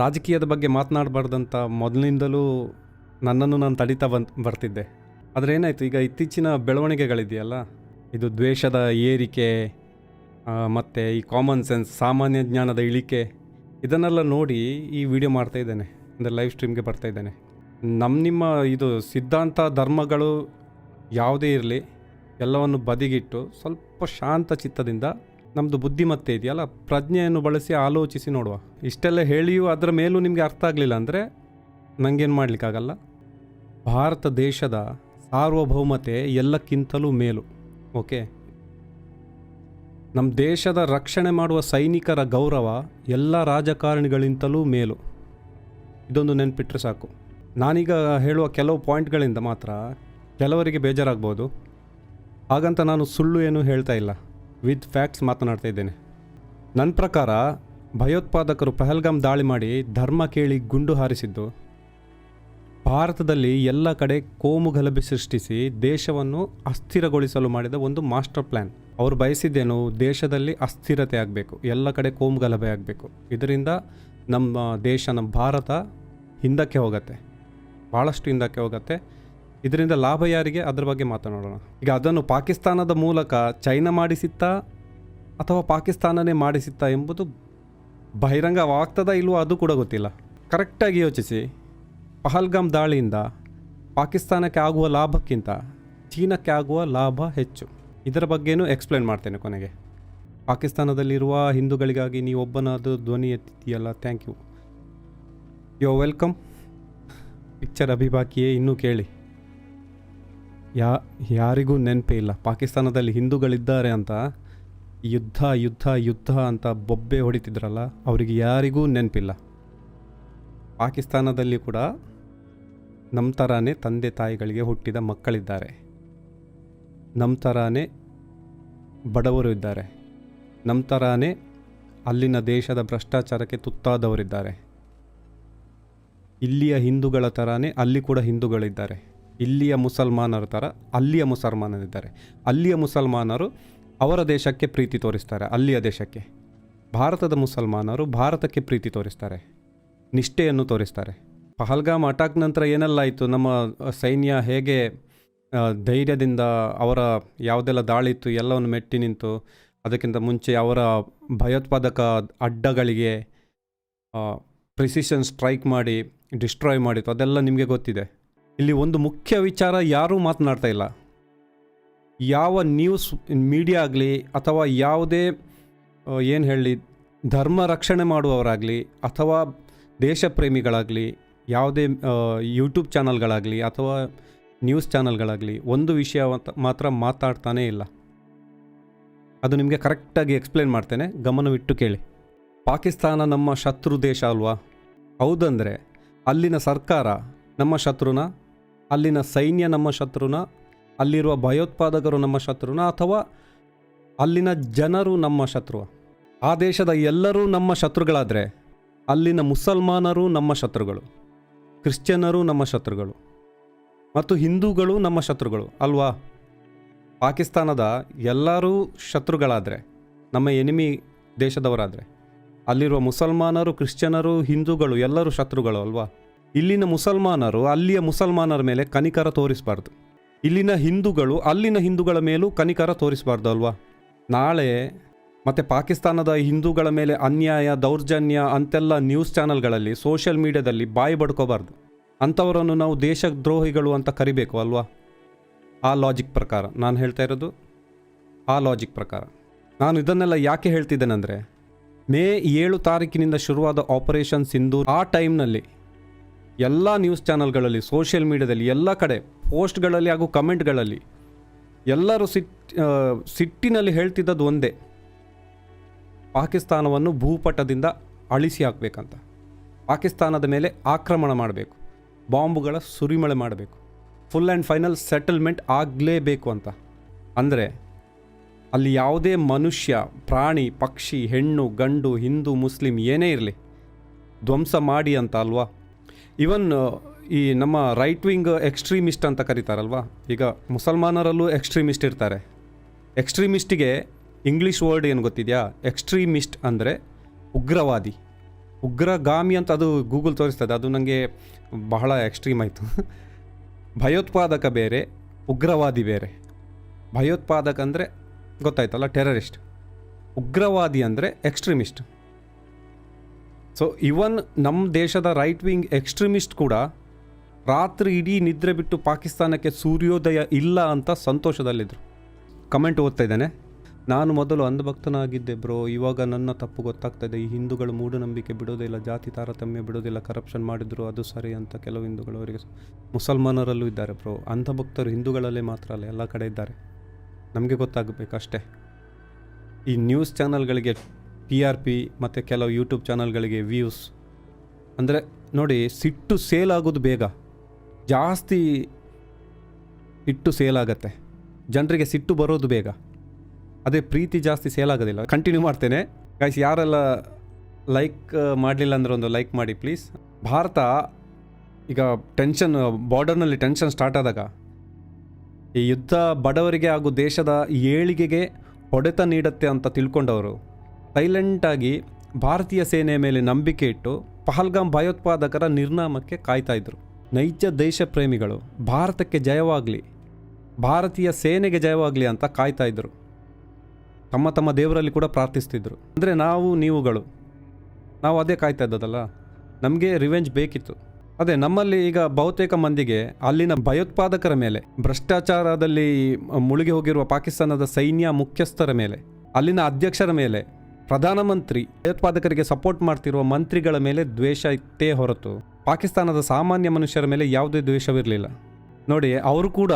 ರಾಜಕೀಯದ ಬಗ್ಗೆ ಮಾತನಾಡಬಾರ್ದಂತ ಮೊದಲಿನಿಂದಲೂ ನನ್ನನ್ನು ನಾನು ತಡೀತಾ ಬಂದು, ಬರ್ತಿದ್ದೆ. ಆದರೆ ಏನಾಯಿತು, ಈಗ ಇತ್ತೀಚಿನ ಬೆಳವಣಿಗೆಗಳಿದೆಯಲ್ಲ, ಇದು ದ್ವೇಷದ ಏರಿಕೆ ಮತ್ತು ಈ ಕಾಮನ್ ಸೆನ್ಸ್ ಸಾಮಾನ್ಯ ಜ್ಞಾನದ ಇಳಿಕೆ, ಇದನ್ನೆಲ್ಲ ನೋಡಿ ಈ ವಿಡಿಯೋ ಮಾಡ್ತಾ ಇದ್ದೇನೆ, ಅಂದರೆ ಲೈವ್ ಸ್ಟ್ರೀಮ್ಗೆ ಬರ್ತಾ ಇದ್ದೇನೆ. ನಮ್ಮ ನಿಮ್ಮ ಇದು ಸಿದ್ಧಾಂತ, ಧರ್ಮಗಳು ಯಾವುದೇ ಇರಲಿ, ಎಲ್ಲವನ್ನು ಬದಿಗಿಟ್ಟು ಸ್ವಲ್ಪ ಶಾಂತ ಚಿತ್ತದಿಂದ ನಮ್ಮದು ಬುದ್ಧಿಮತ್ತೆ ಇದೆಯಲ್ಲ? ಪ್ರಜ್ಞೆಯನ್ನು ಬಳಸಿ ಆಲೋಚಿಸಿ ನೋಡುವ. ಇಷ್ಟೆಲ್ಲ ಹೇಳಿಯೂ ಅದರ ಮೇಲೂ ನಿಮಗೆ ಅರ್ಥ ಆಗಲಿಲ್ಲ ಅಂದರೆ ನನಗೇನು ಮಾಡಲಿಕ್ಕಾಗಲ್ಲ? ಭಾರತ ದೇಶದ ಸಾರ್ವಭೌಮತೆ ಎಲ್ಲಕ್ಕಿಂತಲೂ ಮೇಲು, ಓಕೆ? ನಮ್ಮ ದೇಶದ ರಕ್ಷಣೆ ಮಾಡುವ ಸೈನಿಕರ ಗೌರವ ಎಲ್ಲ ರಾಜಕಾರಣಿಗಳಿಂತಲೂ ಮೇಲು. ಇದೊಂದು ನೆನ್ಪಿಟ್ರೆ ಸಾಕು. ನಾನೀಗ ಹೇಳುವ ಕೆಲವು ಪಾಯಿಂಟ್ಗಳಿಂದ ಮಾತ್ರ ಕೆಲವರಿಗೆ ಬೇಜಾರಾಗ್ಬೋದು. ಹಾಗಂತ ನಾನು ಸುಳ್ಳು ಏನು ಹೇಳ್ತಾ ಇಲ್ಲ. ವಿತ್ ಫ್ಯಾಕ್ಟ್ಸ್ ಮಾತನಾಡ್ತಾ ಇದ್ದೇನೆ. ನನ್ನ ಪ್ರಕಾರ ಭಯೋತ್ಪಾದಕರು ಪಹಲ್ಗಾಮ್ ದಾಳಿ ಮಾಡಿ ಧರ್ಮ ಕೇಳಿ ಗುಂಡು ಹಾರಿಸಿದ್ದು. ಭಾರತದಲ್ಲಿ ಎಲ್ಲ ಕಡೆ ಕೋಮು ಗಲಭೆ ಸೃಷ್ಟಿಸಿ ದೇಶವನ್ನು ಅಸ್ಥಿರಗೊಳಿಸಲು ಮಾಡಿದ ಒಂದು ಮಾಸ್ಟರ್ ಪ್ಲ್ಯಾನ್ ಅವರು ಬಯಸಿದ್ದೇನು ದೇಶದಲ್ಲಿ ಅಸ್ಥಿರತೆ ಆಗಬೇಕು, ಎಲ್ಲ ಕಡೆ ಕೋಮು ಗಲಭೆ ಆಗಬೇಕು. ಇದರಿಂದ ನಮ್ಮ ದೇಶ, ನಮ್ಮ ಭಾರತ ಹಿಂದಕ್ಕೆ ಹೋಗುತ್ತೆ ಭಾಳಷ್ಟು ಹಿಂದಕ್ಕೆ ಹೋಗುತ್ತೆ. ಇದರಿಂದ ಲಾಭ ಯಾರಿಗೆ? ಅದರ ಬಗ್ಗೆ ಮಾತನಾಡೋಣ. ಈಗ ಅದನ್ನು ಪಾಕಿಸ್ತಾನದ ಮೂಲಕ ಚೈನಾ ಮಾಡಿಸಿತ್ತಾ ಅಥವಾ ಪಾಕಿಸ್ತಾನನೇ ಮಾಡಿಸಿತ್ತಾ ಎಂಬುದು ಬಹಿರಂಗವಾಗ್ತದಾ ಇಲ್ವೋ ಅದು ಕೂಡ ಗೊತ್ತಿಲ್ಲ. ಕರೆಕ್ಟಾಗಿ ಯೋಚಿಸಿ. ಪಹಲ್ಗಾಮ್ ದಾಳಿಯಿಂದ ಪಾಕಿಸ್ತಾನಕ್ಕೆ ಆಗುವ ಲಾಭಕ್ಕಿಂತ ಚೀನಾಕ್ಕೆ ಆಗುವ ಲಾಭ ಹೆಚ್ಚು. ಇದರ ಬಗ್ಗೆನೂ ಎಕ್ಸ್ಪ್ಲೇನ್ ಮಾಡ್ತೇನೆ ಕೊನೆಗೆ. ಪಾಕಿಸ್ತಾನದಲ್ಲಿರುವ ಹಿಂದೂಗಳಿಗಾಗಿ ನೀವು ಒಬ್ಬನಾದ ಧ್ವನಿ ಎತ್ತಿದೆಯಲ್ಲ thank you you welcome picture ಅಭಿಭಾಕಿಯೇ, ಇನ್ನೂ ಕೇಳಿ. ಯಾ, ಯಾರಿಗೂ ನೆನಪೇ ಇಲ್ಲ. ಪಾಕಿಸ್ತಾನದಲ್ಲಿ ಹಿಂದೂಗಳಿದ್ದಾರೆ ಅಂತ, ಯುದ್ಧ ಯುದ್ಧ ಯುದ್ಧ ಅಂತ ಬೊಬ್ಬೆ ಹೊಡಿತಿದ್ರಲ್ಲ, ಅವರಿಗೆ ಯಾರಿಗೂ ನೆನಪಿಲ್ಲ. ಪಾಕಿಸ್ತಾನದಲ್ಲಿ ಕೂಡ ನಮ್ಮ ಥರಾನೇ ತಂದೆ ತಾಯಿಗಳಿಗೆ ಹುಟ್ಟಿದ ಮಕ್ಕಳಿದ್ದಾರೆ. ನಮ್ಮ ಥರಾನೇ ಬಡವರು ಇದ್ದಾರೆ. ನಮ್ಮ ಥರಾನೇ ಅಲ್ಲಿನ ದೇಶದ ಭ್ರಷ್ಟಾಚಾರಕ್ಕೆ ತುತ್ತಾದವರಿದ್ದಾರೆ. ಇಲ್ಲಿಯ ಹಿಂದೂಗಳ ಥರಾನೇ ಅಲ್ಲಿ ಕೂಡ ಹಿಂದೂಗಳಿದ್ದಾರೆ. ಇಲ್ಲಿಯ ಮುಸಲ್ಮಾನರ ಥರ ಅಲ್ಲಿಯ ಮುಸಲ್ಮಾನರಿದ್ದಾರೆ. ಅಲ್ಲಿಯ ಮುಸಲ್ಮಾನರು ಅವರ ದೇಶಕ್ಕೆ ಪ್ರೀತಿ ತೋರಿಸ್ತಾರೆ. ಅಲ್ಲಿಯ ದೇಶಕ್ಕೆ. ಭಾರತದ ಮುಸಲ್ಮಾನರು ಭಾರತಕ್ಕೆ ಪ್ರೀತಿ ತೋರಿಸ್ತಾರೆ. ನಿಷ್ಠೆಯನ್ನು ತೋರಿಸ್ತಾರೆ. ಪಹಲ್ಗಾಮ್ ಅಟ್ಯಾಕ್ ನಂತರ ಏನೆಲ್ಲ ಆಯಿತು ನಮ್ಮ ಸೈನ್ಯ ಹೇಗೆ ಧೈರ್ಯದಿಂದ ಅವರ ಯಾವುದೆಲ್ಲ ದಾಳಿ ಇತ್ತು ಎಲ್ಲವನ್ನು ಮೆಟ್ಟಿ ನಿಂತು, ಅದಕ್ಕಿಂತ ಮುಂಚೆ ಅವರ ಭಯೋತ್ಪಾದಕ ಅಡ್ಡಗಳಿಗೆ ಪ್ರಿಸಿಷನ್ ಸ್ಟ್ರೈಕ್ ಮಾಡಿ ಡಿಸ್ಟ್ರಾಯ್ ಮಾಡಿತ್ತು, ಅದೆಲ್ಲ ನಿಮಗೆ ಗೊತ್ತಿದೆ. ಇಲ್ಲಿ ಒಂದು ಮುಖ್ಯ ವಿಚಾರ ಯಾರೂ ಮಾತನಾಡ್ತಾ ಇಲ್ಲ. ಯಾವ ನ್ಯೂಸ್ ಮೀಡಿಯಾ ಆಗಲಿ ಅಥವಾ ಯಾವುದೇ ಏನು ಹೇಳಿ, ಧರ್ಮ ರಕ್ಷಣೆ ಮಾಡುವವರಾಗಲಿ ಅಥವಾ ದೇಶ ಪ್ರೇಮಿಗಳಾಗಲಿ, ಯಾವುದೇ ಯೂಟ್ಯೂಬ್ ಚಾನಲ್ಗಳಾಗಲಿ ಅಥವಾ ನ್ಯೂಸ್ ಚಾನಲ್ಗಳಾಗಲಿ ಒಂದು ವಿಷಯ ಮಾತ್ರ ಮಾತಾಡ್ತಾನೇ ಇಲ್ಲ. ಅದು ನಿಮಗೆ ಕರೆಕ್ಟಾಗಿ ಎಕ್ಸ್ಪ್ಲೇನ್ ಮಾಡ್ತೇನೆ. ಗಮನವಿಟ್ಟು ಕೇಳಿ. ಪಾಕಿಸ್ತಾನ ನಮ್ಮ ಶತ್ರು ದೇಶ ಅಲ್ವಾ? ಹೌದಂದರೆ ಅಲ್ಲಿನ ಸರ್ಕಾರ ನಮ್ಮ ಶತ್ರುನ ಅಲ್ಲಿನ ಸೈನ್ಯ ನಮ್ಮ ಶತ್ರುನ, ಅಲ್ಲಿರುವ ಭಯೋತ್ಪಾದಕರು ನಮ್ಮ ಶತ್ರುನ ಅಥವಾ ಅಲ್ಲಿನ ಜನರು ನಮ್ಮ ಶತ್ರುವ. ಆ ದೇಶದ ಎಲ್ಲರೂ ನಮ್ಮ ಶತ್ರುಗಳಾದರೆ ಅಲ್ಲಿನ ಮುಸಲ್ಮಾನರು ನಮ್ಮ ಶತ್ರುಗಳು ಕ್ರಿಶ್ಚಿಯನ್ನರು ನಮ್ಮ ಶತ್ರುಗಳು ಮತ್ತು ಹಿಂದೂಗಳು ನಮ್ಮ ಶತ್ರುಗಳು ಅಲ್ವಾ? ಪಾಕಿಸ್ತಾನದ ಎಲ್ಲರೂ ಶತ್ರುಗಳಾದರೆ, ನಮ್ಮ ಎನಿಮಿ ದೇಶದವರಾದರೆ, ಅಲ್ಲಿರುವ ಮುಸಲ್ಮಾನರು, ಕ್ರಿಶ್ಚಿಯನರು, ಹಿಂದೂಗಳು ಎಲ್ಲರೂ ಶತ್ರುಗಳು ಅಲ್ವಾ? ಇಲ್ಲಿನ ಮುಸಲ್ಮಾನರು ಅಲ್ಲಿಯ ಮುಸಲ್ಮಾನರ ಮೇಲೆ ಕನಿಕರ ತೋರಿಸಬಾರ್ದು. ಇಲ್ಲಿನ ಹಿಂದೂಗಳು ಅಲ್ಲಿನ ಹಿಂದೂಗಳ ಮೇಲೂ ಕನಿಕರ ತೋರಿಸಬಾರ್ದು ಅಲ್ವಾ? ನಾಳೆ ಮತ್ತು ಪಾಕಿಸ್ತಾನದ ಹಿಂದೂಗಳ ಮೇಲೆ ಅನ್ಯಾಯ, ದೌರ್ಜನ್ಯ ಅಂತೆಲ್ಲ ನ್ಯೂಸ್ ಚಾನಲ್ಗಳಲ್ಲಿ ಸೋಷಿಯಲ್ ಮೀಡಿಯಾದಲ್ಲಿ ಬಾಯಿ ಬಡ್ಕೋಬಾರ್ದು. ಅಂಥವರನ್ನು ನಾವು ದೇಶದ್ರೋಹಿಗಳು ಅಂತ ಕರಿಬೇಕು ಅಲ್ವಾ? ಆ ಲಾಜಿಕ್ ಪ್ರಕಾರ ನಾನು ಹೇಳ್ತಾ ಇರೋದು, ಆ ಲಾಜಿಕ್ ಪ್ರಕಾರ. ನಾನು ಇದನ್ನೆಲ್ಲ ಯಾಕೆ ಹೇಳ್ತಿದ್ದೇನೆಂದರೆ, ಮೇ ಏಳು ತಾರೀಕಿನಿಂದ ಶುರುವಾದ ಆಪರೇಷನ್ ಸಿಂಧೂರ್ ಆ ಟೈಮ್ನಲ್ಲಿ ಎಲ್ಲ ನ್ಯೂಸ್ ಚಾನಲ್ಗಳಲ್ಲಿ ಸೋಷಿಯಲ್ ಮೀಡಿಯಾದಲ್ಲಿ ಎಲ್ಲ ಕಡೆ ಪೋಸ್ಟ್ಗಳಲ್ಲಿ ಹಾಗೂ ಕಮೆಂಟ್ಗಳಲ್ಲಿ ಎಲ್ಲರೂ ಸಿಟ್ ಸಿಟ್ಟಿನಲ್ಲಿ ಹೇಳ್ತಿದ್ದದ್ದು ಒಂದೇ. ಪಾಕಿಸ್ತಾನವನ್ನು ಭೂಪಟದಿಂದ ಅಳಿಸಿ ಹಾಕಬೇಕಂತ. ಪಾಕಿಸ್ತಾನದ ಮೇಲೆ ಆಕ್ರಮಣ ಮಾಡಬೇಕು. ಬಾಂಬುಗಳ ಸುರಿಮಳೆ ಮಾಡಬೇಕು. ಫುಲ್ ಆ್ಯಂಡ್ ಫೈನಲ್ ಸೆಟಲ್ಮೆಂಟ್ ಆಗಲೇಬೇಕು ಅಂತ. ಅಂದರೆ ಅಲ್ಲಿ ಯಾವುದೇ ಮನುಷ್ಯ, ಪ್ರಾಣಿ, ಪಕ್ಷಿ, ಹೆಣ್ಣು, ಗಂಡು, ಹಿಂದೂ, ಮುಸ್ಲಿಂ ಏನೇ ಇರಲಿ, ಧ್ವಂಸ ಮಾಡಿ ಅಂತ ಅಲ್ವಾ? ಇವನ್ ಈ ನಮ್ಮ ರೈಟ್ ವಿಂಗ್ ಎಕ್ಸ್ಟ್ರೀಮಿಸ್ಟ್ ಅಂತ ಕರೀತಾರಲ್ವಾ? ಈಗ ಮುಸಲ್ಮಾನರಲ್ಲೂ ಎಕ್ಸ್ಟ್ರೀಮಿಸ್ಟ್ ಇರ್ತಾರೆ. ಎಕ್ಸ್ಟ್ರೀಮಿಸ್ಟಿಗೆ ಇಂಗ್ಲೀಷ್ ವರ್ಡ್ ಏನು ಗೊತ್ತಿದೆಯಾ? ಎಕ್ಸ್ಟ್ರೀಮಿಸ್ಟ್ ಅಂದರೆ ಉಗ್ರವಾದಿ. ಉಗ್ರಗಾಮಿ ಅಂತ ಅದು ಗೂಗಲ್ ತೋರಿಸ್ತದೆ. ಅದು ನನಗೆ ಬಹಳ ಎಕ್ಸ್ಟ್ರೀಮ್ ಆಯಿತು. ಭಯೋತ್ಪಾದಕ ಬೇರೆ, ಉಗ್ರವಾದಿ ಬೇರೆ. ಭಯೋತ್ಪಾದಕ ಅಂದರೆ ಗೊತ್ತಾಯ್ತಲ್ಲ ಟೆರರಿಸ್ಟ್ ಉಗ್ರವಾದಿ ಅಂದರೆ ಎಕ್ಸ್ಟ್ರೀಮಿಸ್ಟ್ ಸೊ ಇವನ್ ನಮ್ಮ ದೇಶದ ರೈಟ್ ವಿಂಗ್ ಎಕ್ಸ್ಟ್ರೀಮಿಸ್ಟ್ ಕೂಡ ರಾತ್ರಿ ಇಡೀ ನಿದ್ರೆ ಬಿಟ್ಟು ಪಾಕಿಸ್ತಾನಕ್ಕೆ ಸೂರ್ಯೋದಯ ಇಲ್ಲ ಅಂತ ಸಂತೋಷದಲ್ಲಿದ್ದರು ಕಮೆಂಟ್ ಓದ್ತಾ ಇದ್ದೇನೆ. ನಾನು ಮೊದಲು ಅಂಧಭಕ್ತನಾಗಿದ್ದೆ ಬ್ರೋ. ಇವಾಗ ನನ್ನ ತಪ್ಪು ಗೊತ್ತಾಗ್ತದೆ. ಈ ಹಿಂದೂಗಳು ಮೂಢನಂಬಿಕೆ ಬಿಡೋದಿಲ್ಲ ಜಾತಿ ತಾರತಮ್ಯ ಬಿಡೋದಿಲ್ಲ ಕರಪ್ಷನ್ ಮಾಡಿದ್ರು, ಅದು ಸರಿ ಅಂತ ಕೆಲವು ಹಿಂದೂಗಳು ಅವರಿಗೆ ಮುಸಲ್ಮಾನರಲ್ಲೂ ಇದ್ದಾರೆ ಬ್ರೋ. ಅಂಧಭಕ್ತರು ಹಿಂದೂಗಳಲ್ಲೇ ಮಾತ್ರ ಅಲ್ಲ, ಎಲ್ಲ ಕಡೆ ಇದ್ದಾರೆ. ನಮಗೆ ಗೊತ್ತಾಗಬೇಕು ಅಷ್ಟೇ ಈ ನ್ಯೂಸ್ ಚಾನಲ್ಗಳಿಗೆ ಟಿ ಆರ್ ಪಿ ಮತ್ತು ಕೆಲವು ಯೂಟ್ಯೂಬ್ ಚಾನಲ್ಗಳಿಗೆ ವ್ಯೂಸ್ ಅಂದರೆ ನೋಡಿ, ಸಿಟ್ಟು ಸೇಲ್ ಆಗೋದು ಬೇಗ. ಜಾಸ್ತಿ ಸಿಟ್ಟು ಸೇಲ್ ಆಗುತ್ತೆ. ಜನರಿಗೆ ಸಿಟ್ಟು ಬರೋದು ಬೇಗ. ಅದೇ ಪ್ರೀತಿ ಜಾಸ್ತಿ ಸೇಲ್ ಆಗೋದಿಲ್ಲ. ಕಂಟಿನ್ಯೂ ಮಾಡ್ತೇನೆ. ಗೈಸ್ ಯಾರೆಲ್ಲ ಲೈಕ್ ಮಾಡಲಿಲ್ಲ ಅಂದ್ರೆ ಒಂದು ಲೈಕ್ ಮಾಡಿ ಪ್ಲೀಸ್ ಭಾರತ ಈಗ ಟೆನ್ಷನ್ ಬಾರ್ಡರ್ನಲ್ಲಿ ಟೆನ್ಷನ್ ಸ್ಟಾರ್ಟ್ ಆದಾಗ ಈ ಯುದ್ಧ ಬಡವರಿಗೆ ಹಾಗೂ ದೇಶದ ಏಳಿಗೆಗೆ ಹೊಡೆತ ನೀಡುತ್ತೆ ಅಂತ ತಿಳ್ಕೊಂಡವರು. ಸೈಲೆಂಟಾಗಿ ಭಾರತೀಯ ಸೇನೆಯ ಮೇಲೆ ನಂಬಿಕೆ ಇಟ್ಟು ಪಹಲ್ಗಾಮ್ ಭಯೋತ್ಪಾದಕರ ನಿರ್ನಾಮಕ್ಕೆ ಕಾಯ್ತಾ ಇದ್ರು. ನೈಜ ದೇಶ ಪ್ರೇಮಿಗಳು, ಭಾರತಕ್ಕೆ ಜಯವಾಗಲಿ, ಭಾರತೀಯ ಸೇನೆಗೆ ಜಯವಾಗಲಿ ಅಂತ ಕಾಯ್ತಾ ಇದ್ರು. ತಮ್ಮ ತಮ್ಮ ದೇವರಲ್ಲಿ ಕೂಡ ಪ್ರಾರ್ಥಿಸ್ತಿದ್ರು. ಅಂದರೆ ನಾವು ನೀವುಗಳು, ನಾವು ಅದೇ ಕಾಯ್ತಾ ಇದ್ದದಲ್ಲ, ನಮಗೆ ರಿವೆಂಜ್ ಬೇಕಿತ್ತು. ಅದೇ ನಮ್ಮಲ್ಲಿ ಈಗ ಬಹುತೇಕ ಮಂದಿಗೆ ಅಲ್ಲಿನ ಭಯೋತ್ಪಾದಕರ ಮೇಲೆ, ಭ್ರಷ್ಟಾಚಾರದಲ್ಲಿ ಮುಳುಗಿ ಹೋಗಿರುವ ಪಾಕಿಸ್ತಾನದ ಸೈನ್ಯ ಮುಖ್ಯಸ್ಥರ ಮೇಲೆ, ಅಲ್ಲಿನ ಅಧ್ಯಕ್ಷರ ಮೇಲೆ ಪ್ರಧಾನಮಂತ್ರಿ ಭಯೋತ್ಪಾದಕರಿಗೆ ಸಪೋರ್ಟ್ ಮಾಡ್ತಿರುವ ಮಂತ್ರಿಗಳ ಮೇಲೆ ದ್ವೇಷ ಇತ್ತೇ ಹೊರತು ಪಾಕಿಸ್ತಾನದ ಸಾಮಾನ್ಯ ಮನುಷ್ಯರ ಮೇಲೆ ಯಾವುದೇ ದ್ವೇಷವಿರಲಿಲ್ಲ. ನೋಡಿ, ಅವರು ಕೂಡ,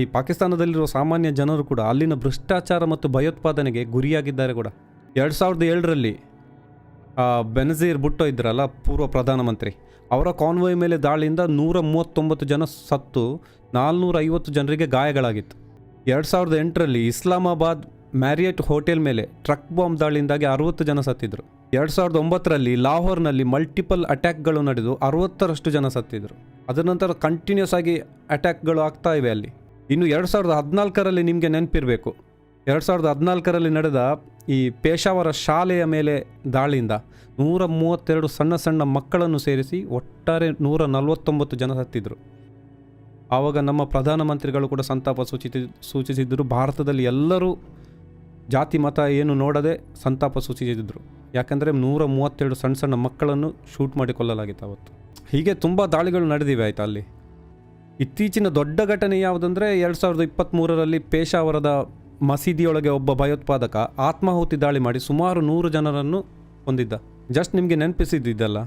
ಈ ಪಾಕಿಸ್ತಾನದಲ್ಲಿರುವ ಸಾಮಾನ್ಯ ಜನರು ಕೂಡ ಅಲ್ಲಿನ ಭ್ರಷ್ಟಾಚಾರ ಮತ್ತು ಭಯೋತ್ಪಾದನೆಗೆ ಗುರಿಯಾಗಿದ್ದಾರೆ ಕೂಡ. ಎರಡು ಸಾವಿರದ ಏಳರಲ್ಲಿ ಬೆನಜೀರ್ ಬುಟ್ಟೋ ಇದ್ರಲ್ಲ, ಪೂರ್ವ ಪ್ರಧಾನಮಂತ್ರಿ, ಅವರ ಕಾನ್ವಾಯ್ ಮೇಲೆ ದಾಳಿಯಿಂದ ನೂರ ಮೂವತ್ತೊಂಬತ್ತು ಜನ ಸತ್ತು ನಾಲ್ನೂರ ಐವತ್ತು ಜನರಿಗೆ ಗಾಯಗಳಾಗಿತ್ತು. ಎರಡು ಸಾವಿರದ ಎಂಟರಲ್ಲಿ ಇಸ್ಲಾಮಾಬಾದ್ ಮ್ಯಾರಿಯಟ್ ಹೋಟೆಲ್ ಮೇಲೆ ಟ್ರಕ್ ಬಾಂಬ್ ದಾಳಿಯಿಂದಾಗಿ ಅರವತ್ತು ಜನ ಸತ್ತಿದ್ರು. ಎರಡು ಸಾವಿರದ ಒಂಬತ್ತರಲ್ಲಿ ಲಾಹೋರ್ನಲ್ಲಿ ಮಲ್ಟಿಪಲ್ ಅಟ್ಯಾಕ್ಗಳು ನಡೆದು ಅರವತ್ತರಷ್ಟು ಜನ ಸತ್ತಿದ್ರು. ಅದರ ನಂತರ ಕಂಟಿನ್ಯೂಸ್ ಆಗಿ ಅಟ್ಯಾಕ್ಗಳು ಆಗ್ತಾ ಇವೆ ಅಲ್ಲಿ. ಇನ್ನು ಎರಡು ಸಾವಿರದ ಹದಿನಾಲ್ಕರಲ್ಲಿ ನಿಮಗೆ ನೆನಪಿರಬೇಕು. ಎರಡು ಸಾವಿರದ ಹದಿನಾಲ್ಕರಲ್ಲಿ ನಡೆದ ಈ ಪೇಶಾವರ ಶಾಲೆಯ ಮೇಲೆ ದಾಳಿಯಿಂದ ನೂರ ಮೂವತ್ತೆರಡು ಸಣ್ಣ ಸಣ್ಣ ಮಕ್ಕಳನ್ನು ಸೇರಿಸಿ ಒಟ್ಟಾರೆ ನೂರ ನಲವತ್ತೊಂಬತ್ತು ಜನ ಸತ್ತಿದ್ರು. ಆವಾಗ ನಮ್ಮ ಪ್ರಧಾನಮಂತ್ರಿಗಳು ಕೂಡ ಸಂತಾಪ ಸೂಚಿಸಿ ಸೂಚಿಸಿದ್ದರು ಭಾರತದಲ್ಲಿ ಎಲ್ಲರೂ ಜಾತಿ, ಮತ ಏನು ನೋಡದೆ ಸಂತಾಪ ಸೂಚಿಸಿದ್ರು. ಯಾಕಂದರೆ ನೂರ ಮೂವತ್ತೆರಡು ಸಣ್ಣ ಸಣ್ಣ ಮಕ್ಕಳನ್ನು ಶೂಟ್ ಮಾಡಿ ಕೊಲ್ಲಲಾಗಿತ್ತು ಅವತ್ತು. ಹೀಗೆ ತುಂಬ ದಾಳಿಗಳು ನಡೆದಿವೆ ಆಯಿತಾ ಅಲ್ಲಿ. ಇತ್ತೀಚಿನ ದೊಡ್ಡ ಘಟನೆ ಯಾವುದಂದ್ರೆ ಎರಡು ಸಾವಿರದ ಇಪ್ಪತ್ತ್ಮೂರರಲ್ಲಿ ಪೇಶಾವರದ ಮಸೀದಿಯೊಳಗೆ ಒಬ್ಬ ಭಯೋತ್ಪಾದಕ ಆತ್ಮಾಹುತಿ ದಾಳಿ ಮಾಡಿ ಸುಮಾರು ನೂರು ಜನರನ್ನು ಹೊಂದಿದ್ದ. ಜಸ್ಟ್ ನಿಮಗೆ ನೆನಪಿಸಿದ್ದಲ್ಲ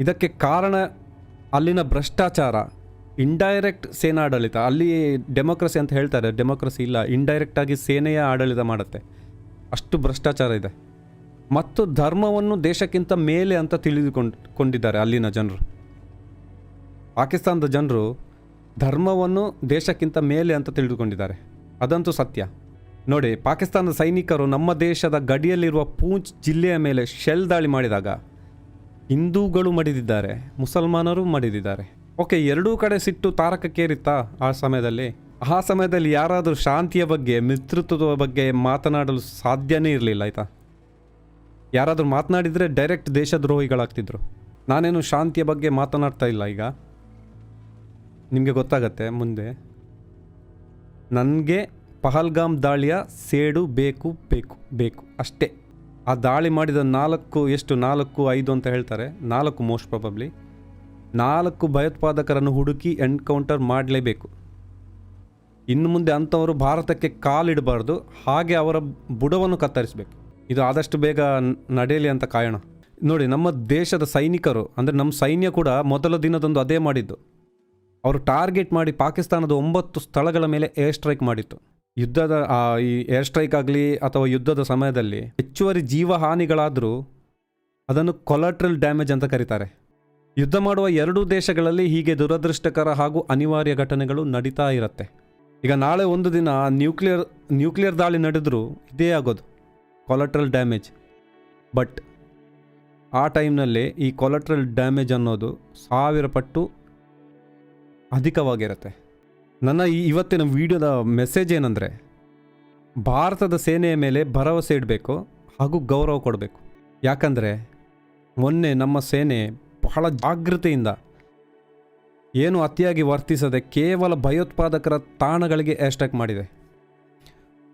ಇದಕ್ಕೆ ಕಾರಣ ಅಲ್ಲಿನ ಭ್ರಷ್ಟಾಚಾರ. ಇಂಡೈರೆಕ್ಟ್ ಸೇನಾ ಆಡಳಿತ, ಅಲ್ಲಿ ಡೆಮೋಕ್ರಸಿ ಅಂತ ಹೇಳ್ತಾರೆ ಡೆಮೋಕ್ರಸಿ ಇಲ್ಲ ಇಂಡೈರೆಕ್ಟ್ ಆಗಿ ಸೇನೆಯ ಆಡಳಿತ ಮಾಡುತ್ತೆ. ಅಷ್ಟು ಭ್ರಷ್ಟಾಚಾರ ಇದೆ. ಮತ್ತು ಧರ್ಮವನ್ನು ದೇಶಕ್ಕಿಂತ ಮೇಲೆ ಅಂತ ತಿಳಿದುಕೊಂಡು ಅಲ್ಲಿನ ಜನರು. ಪಾಕಿಸ್ತಾನದ ಜನರು ಧರ್ಮವನ್ನು ದೇಶಕ್ಕಿಂತ ಮೇಲೆ ಅಂತ ತಿಳಿದುಕೊಂಡಿದ್ದಾರೆ. ಅದಂತೂ ಸತ್ಯ. ನೋಡಿ, ಪಾಕಿಸ್ತಾನದ ಸೈನಿಕರು ನಮ್ಮ ದೇಶದ ಗಡಿಯಲ್ಲಿರುವ ಪೂಂಚ್ ಜಿಲ್ಲೆಯ ಮೇಲೆ ಶೆಲ್ ದಾಳಿ ಮಾಡಿದಾಗ ಹಿಂದೂಗಳು ಮಡಿದಿದ್ದಾರೆ, ಮುಸಲ್ಮಾನರು ಮಡಿದಿದ್ದಾರೆ. ಓಕೆ, ಎರಡೂ ಕಡೆ ಸಿಟ್ಟು ತಾರಕಕ್ಕೇರಿತ್ತಾ ಆ ಸಮಯದಲ್ಲಿ? ಆ ಸಮಯದಲ್ಲಿ ಯಾರಾದರೂ ಶಾಂತಿಯ ಬಗ್ಗೆ, ಮಿತ್ರತ್ವದ ಬಗ್ಗೆ ಮಾತನಾಡಲು ಸಾಧ್ಯನೇ ಇರಲಿಲ್ಲ, ಆಯಿತಾ? ಯಾರಾದರೂ ಮಾತನಾಡಿದರೆ ಡೈರೆಕ್ಟ್ ದೇಶದ್ರೋಹಿಗಳಾಗ್ತಿದ್ರು. ನಾನೇನು ಶಾಂತಿಯ ಬಗ್ಗೆ ಮಾತನಾಡ್ತಾ ಇಲ್ಲ ಈಗ? ನಿಮಗೆ ಗೊತ್ತಾಗತ್ತೆ ಮುಂದೆ. ನನಗೆ ಪಹಲ್ಗಾಮ್ ದಾಳಿಯ ಸೇಡು ಬೇಕು ಬೇಕು ಬೇಕು, ಅಷ್ಟೇ. ಆ ದಾಳಿ ಮಾಡಿದ ನಾಲ್ಕು, ಎಷ್ಟು ನಾಲ್ಕು, ಐದು ಅಂತ ಹೇಳ್ತಾರೆ. ನಾಲ್ಕು ಮೋಸ್ಟ್ ಪ್ರಾಬಬ್ಲಿ. ನಾಲ್ಕು ಭಯೋತ್ಪಾದಕರನ್ನು ಹುಡುಕಿ ಎನ್ಕೌಂಟರ್ ಮಾಡಲೇಬೇಕು. ಇನ್ನು ಮುಂದೆ ಅಂಥವರು ಭಾರತಕ್ಕೆ ಕಾಲಿಡಬಾರ್ದು ಹಾಗೆ ಅವರ ಬುಡವನ್ನು ಕತ್ತರಿಸಬೇಕು. ಇದು ಆದಷ್ಟು ಬೇಗ ನಡೆಯಲಿ ಅಂತ ಕಾಯೋಣ. ನೋಡಿ, ನಮ್ಮ ದೇಶದ ಸೈನಿಕರು, ಅಂದರೆ ನಮ್ಮ ಸೈನ್ಯ ಕೂಡ ಮೊದಲ ದಿನದಂದು ಅದೇ ಮಾಡಿದ್ದು. ಅವರು ಟಾರ್ಗೆಟ್ ಮಾಡಿ ಪಾಕಿಸ್ತಾನದ ಒಂಬತ್ತು ಸ್ಥಳಗಳ ಮೇಲೆ ಏರ್ ಸ್ಟ್ರೈಕ್ ಮಾಡಿತ್ತು. ಯುದ್ಧದ ಈ ಏರ್ ಸ್ಟ್ರೈಕ್ ಆಗಲಿ ಅಥವಾ ಯುದ್ಧದ ಸಮಯದಲ್ಲಿ ಹೆಚ್ಚುವರಿ ಜೀವ ಹಾನಿಗಳಾದರೂ ಅದನ್ನು ಕೊಲಾಟ್ರಲ್ ಡ್ಯಾಮೇಜ್ ಅಂತ ಕರೀತಾರೆ. ಯುದ್ಧ ಮಾಡುವ ಎರಡೂ ದೇಶಗಳಲ್ಲಿ ಹೀಗೆ ದುರದೃಷ್ಟಕರ ಹಾಗೂ ಅನಿವಾರ್ಯ ಘಟನೆಗಳು ನಡೀತಾ ಇರುತ್ತೆ. ಈಗ ನಾಳೆ ಒಂದು ದಿನ ನ್ಯೂಕ್ಲಿಯರ್ ನ್ಯೂಕ್ಲಿಯರ್ ದಾಳಿ ನಡೆದರೂ ಇದೇ ಆಗೋದು ಕೊಲೆಟ್ರಲ್ ಡ್ಯಾಮೇಜ್ ಬಟ್ ಆ ಟೈಮ್ನಲ್ಲಿ ಈ ಕೊಲೆಟ್ರಲ್ ಡ್ಯಾಮೇಜ್ ಅನ್ನೋದು ಸಾವಿರ ಪಟ್ಟು ಅಧಿಕವಾಗಿರುತ್ತೆ. ನನ್ನ ಈ ಇವತ್ತಿನ ವಿಡಿಯೋದ ಮೆಸೇಜ್ ಏನಂದರೆ, ಭಾರತದ ಸೇನೆಯ ಮೇಲೆ ಭರವಸೆ ಇಡಬೇಕು ಹಾಗೂ ಗೌರವ ಕೊಡಬೇಕು. ಯಾಕಂದರೆ ಮೊನ್ನೆ ನಮ್ಮ ಸೇನೆ ಬಹಳ ಜಾಗೃತೆಯಿಂದ ಏನು ಅತಿಯಾಗಿ ವರ್ತಿಸದೆ ಕೇವಲ ಭಯೋತ್ಪಾದಕರ ತಾಣಗಳಿಗೆ ಏರ್ಸ್ಟ್ರೈಕ್ ಮಾಡಿದೆ.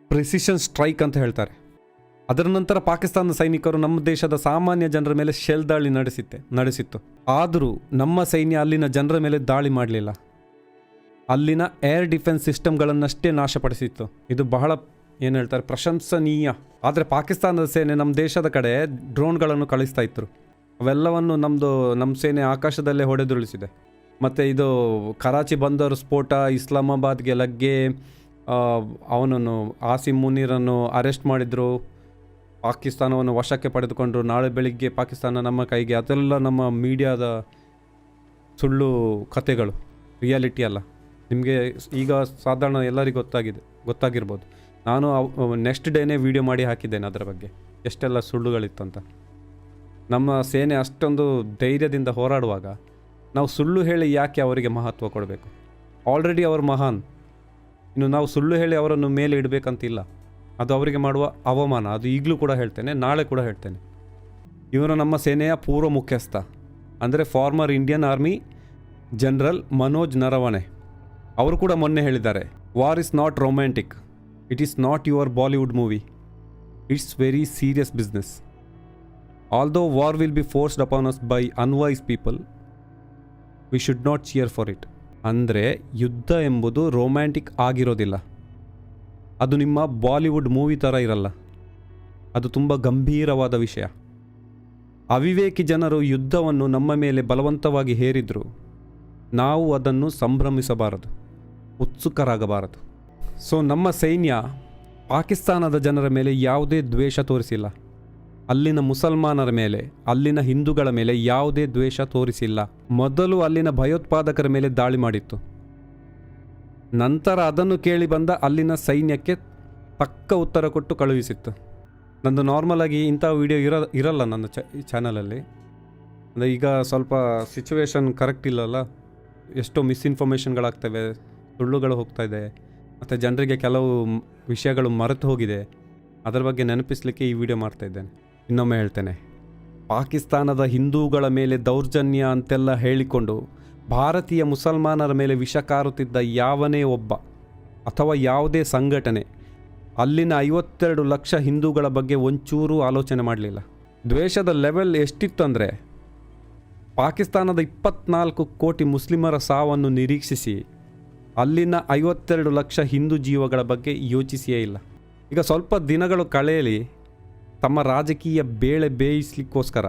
ಪ್ರಿಸಿಷನ್ ಸ್ಟ್ರೈಕ್ ಅಂತ ಹೇಳ್ತಾರೆ. ಅದರ ನಂತರ ಪಾಕಿಸ್ತಾನದ ಸೈನಿಕರು ನಮ್ಮ ದೇಶದ ಸಾಮಾನ್ಯ ಜನರ ಮೇಲೆ ಶೆಲ್ ದಾಳಿ ನಡೆಸಿತ್ತೆ, ನಡೆಸಿತ್ತು. ಆದರೂ ನಮ್ಮ ಸೈನ್ಯ ಅಲ್ಲಿನ ಜನರ ಮೇಲೆ ದಾಳಿ ಮಾಡಲಿಲ್ಲ. ಅಲ್ಲಿನ ಏರ್ ಡಿಫೆನ್ಸ್ ಸಿಸ್ಟಮ್ಗಳನ್ನಷ್ಟೇ ನಾಶಪಡಿಸಿತ್ತು. ಇದು ಬಹಳ ಏನು ಹೇಳ್ತಾರೆ ಪ್ರಶಂಸನೀಯ. ಆದರೆ ಪಾಕಿಸ್ತಾನದ ಸೇನೆ ನಮ್ಮ ದೇಶದ ಕಡೆ ಡ್ರೋನ್ಗಳನ್ನು ಕಳಿಸ್ತಾ ಇತ್ತು ಅವೆಲ್ಲವನ್ನು ನಮ್ಮದು ನಮ್ಮ ಸೇನೆ ಆಕಾಶದಲ್ಲೇ ಹೊಡೆದುರುಳಿಸಿದೆ. ಮತ್ತು ಇದು ಕರಾಚಿ ಬಂದರು ಸ್ಫೋಟ, ಇಸ್ಲಾಮಾಬಾದ್ಗೆ ಲಗ್ಗೆ ಅವನನ್ನು ಆಸಿಮ್ ಮುನೀರನ್ನು ಅರೆಸ್ಟ್ ಮಾಡಿದರು, ಪಾಕಿಸ್ತಾನವನ್ನು ವಶಕ್ಕೆ ಪಡೆದುಕೊಂಡರು, ನಾಳೆ ಬೆಳಿಗ್ಗೆ ಪಾಕಿಸ್ತಾನ ನಮ್ಮ ಕೈಗೆ, ಅದೆಲ್ಲ ನಮ್ಮ ಮೀಡಿಯಾದ ಸುಳ್ಳು ಕಥೆಗಳು ರಿಯಾಲಿಟಿ ಅಲ್ಲ. ನಿಮಗೆ ಈಗ ಸಾಧಾರಣ ಎಲ್ಲರಿಗೂ ಗೊತ್ತಾಗಿದೆ, ಗೊತ್ತಾಗಿರ್ಬೋದು. ನಾನು ನೆಕ್ಸ್ಟ್ ಡೇನೇ ವೀಡಿಯೋ ಮಾಡಿ ಹಾಕಿದ್ದೇನೆ ಅದರ ಬಗ್ಗೆ, ಎಷ್ಟೆಲ್ಲ ಸುಳ್ಳುಗಳಿತ್ತು ಅಂತ ನಮ್ಮ ಸೇನೆ ಅಷ್ಟೊಂದು ಧೈರ್ಯದಿಂದ ಹೋರಾಡುವಾಗ ನಾವು ಸುಳ್ಳು ಹೇಳಿ ಯಾಕೆ ಅವರಿಗೆ ಮಹತ್ವ ಕೊಡಬೇಕು? ಆಲ್ರೆಡಿ ಅವರು ಮಹಾನ್. ಇನ್ನು ನಾವು ಸುಳ್ಳು ಹೇಳಿ ಅವರನ್ನು ಮೇಲೆ ಇಡಬೇಕಂತಿಲ್ಲ. ಅದು ಅವರಿಗೆ ಮಾಡುವ ಅವಮಾನ. ಅದು ಈಗಲೂ ಕೂಡ ಹೇಳ್ತೇನೆ, ನಾಳೆ ಕೂಡ ಹೇಳ್ತೇನೆ. ಇವನು ನಮ್ಮ ಸೇನೆಯ ಪೂರ್ವ ಮುಖ್ಯಸ್ಥ. ಅಂದರೆ former Indian army general Manoj Naravane ಅವರು ಕೂಡ ಮೊನ್ನೆ ಹೇಳಿದ್ದಾರೆ war is not romantic it is not your Bollywood movie it's very serious business although war will be forced upon us by unwise people we should not cheer for it ಅಂದರೆ ಯುದ್ಧ ಎಂಬುದು romantic ಆಗಿರೋದಿಲ್ಲ. ಅದು ನಿಮ್ಮ Bollywood movie ಥರ ಇರಲ್ಲ. ಅದು ತುಂಬ ಗಂಭೀರವಾದ ವಿಷಯ. ಅವಿವೇಕಿ ಜನರು ಯುದ್ಧವನ್ನು ನಮ್ಮ ಮೇಲೆ ಬಲವಂತವಾಗಿ ಹೇರಿದ್ರು. ನಾವು ಅದನ್ನು ಸಂಭ್ರಮಿಸಬಾರದು. ಉತ್ಸುಕರಾಗಬಾರದು. ಸೊ ನಮ್ಮ ಸೈನ್ಯ ಪಾಕಿಸ್ತಾನದ ಜನರ ಮೇಲೆ ಯಾವುದೇ ದ್ವೇಷ ತೋರಿಸಿಲ್ಲ. ಅಲ್ಲಿನ ಮುಸಲ್ಮಾನರ ಮೇಲೆ, ಅಲ್ಲಿನ ಹಿಂದೂಗಳ ಮೇಲೆ ಯಾವುದೇ ದ್ವೇಷ ತೋರಿಸಿಲ್ಲ. ಮೊದಲು ಅಲ್ಲಿನ ಭಯೋತ್ಪಾದಕರ ಮೇಲೆ ದಾಳಿ ಮಾಡಿತ್ತು. ನಂತರ ಅದನ್ನು ಕೇಳಿ ಬಂದ ಅಲ್ಲಿನ ಸೈನ್ಯಕ್ಕೆ ತಕ್ಕ ಉತ್ತರ ಕೊಟ್ಟು ಕಳುಹಿಸಿತ್ತು. ನಂದು ನಾರ್ಮಲ್ ಆಗಿ ಇಂಥ ವಿಡಿಯೋ ಇರ, ಇರಲ್ಲ ನನ್ನ ಚ ಚಾನಲಲ್ಲಿ ಅಂದರೆ ಈಗ ಸ್ವಲ್ಪ ಸಿಚುವೇಶನ್ ಕರೆಕ್ಟ್ ಇಲ್ಲಲ್ಲ. ಎಷ್ಟೋ ಮಿಸ್ಇನ್ಫಾರ್ಮೇಷನ್ಗಳಾಗ್ತವೆ ಸುಳ್ಳುಗಳು ಹೋಗ್ತಾ ಇದೆ. ಮತ್ತು ಜನರಿಗೆ ಕೆಲವು ವಿಷಯಗಳು ಮರೆತು ಹೋಗಿದೆ. ಅದರ ಬಗ್ಗೆ ನೆನಪಿಸಲಿಕ್ಕೆ ಈ ವಿಡಿಯೋ ಮಾಡ್ತಾ ಇದ್ದೇನೆ. ಇನ್ನೊಮ್ಮೆ ಹೇಳ್ತೇನೆ. ಪಾಕಿಸ್ತಾನದ ಹಿಂದೂಗಳ ಮೇಲೆ ದೌರ್ಜನ್ಯ ಅಂತೆಲ್ಲ ಹೇಳಿಕೊಂಡು ಭಾರತೀಯ ಮುಸಲ್ಮಾನರ ಮೇಲೆ ವಿಷ ಕಾರುತ್ತಿದ್ದ ಯಾವನೇ ಒಬ್ಬ ಅಥವಾ ಯಾವುದೇ ಸಂಘಟನೆ ಅಲ್ಲಿನ ಐವತ್ತೆರಡು ಲಕ್ಷ ಹಿಂದೂಗಳ ಬಗ್ಗೆ ಒಂಚೂರೂ ಆಲೋಚನೆ ಮಾಡಲಿಲ್ಲ. ದ್ವೇಷದ ಲೆವೆಲ್ ಎಷ್ಟಿತ್ತು ಅಂದರೆ ಪಾಕಿಸ್ತಾನದ ಇಪ್ಪತ್ನಾಲ್ಕು ಕೋಟಿ ಮುಸ್ಲಿಮರ ಸಾವನ್ನು ನಿರೀಕ್ಷಿಸಿ ಅಲ್ಲಿನ ಐವತ್ತೆರಡು ಲಕ್ಷ ಹಿಂದೂ ಜೀವಗಳ ಬಗ್ಗೆ ಯೋಚಿಸಿಯೇ ಇಲ್ಲ. ಈಗ ಸ್ವಲ್ಪ ದಿನಗಳು ಕಳೆಯಲಿ ತಮ್ಮ ರಾಜಕೀಯ ಬೇಳೆ ಬೇಯಿಸ್ಲಿಕ್ಕೋಸ್ಕರ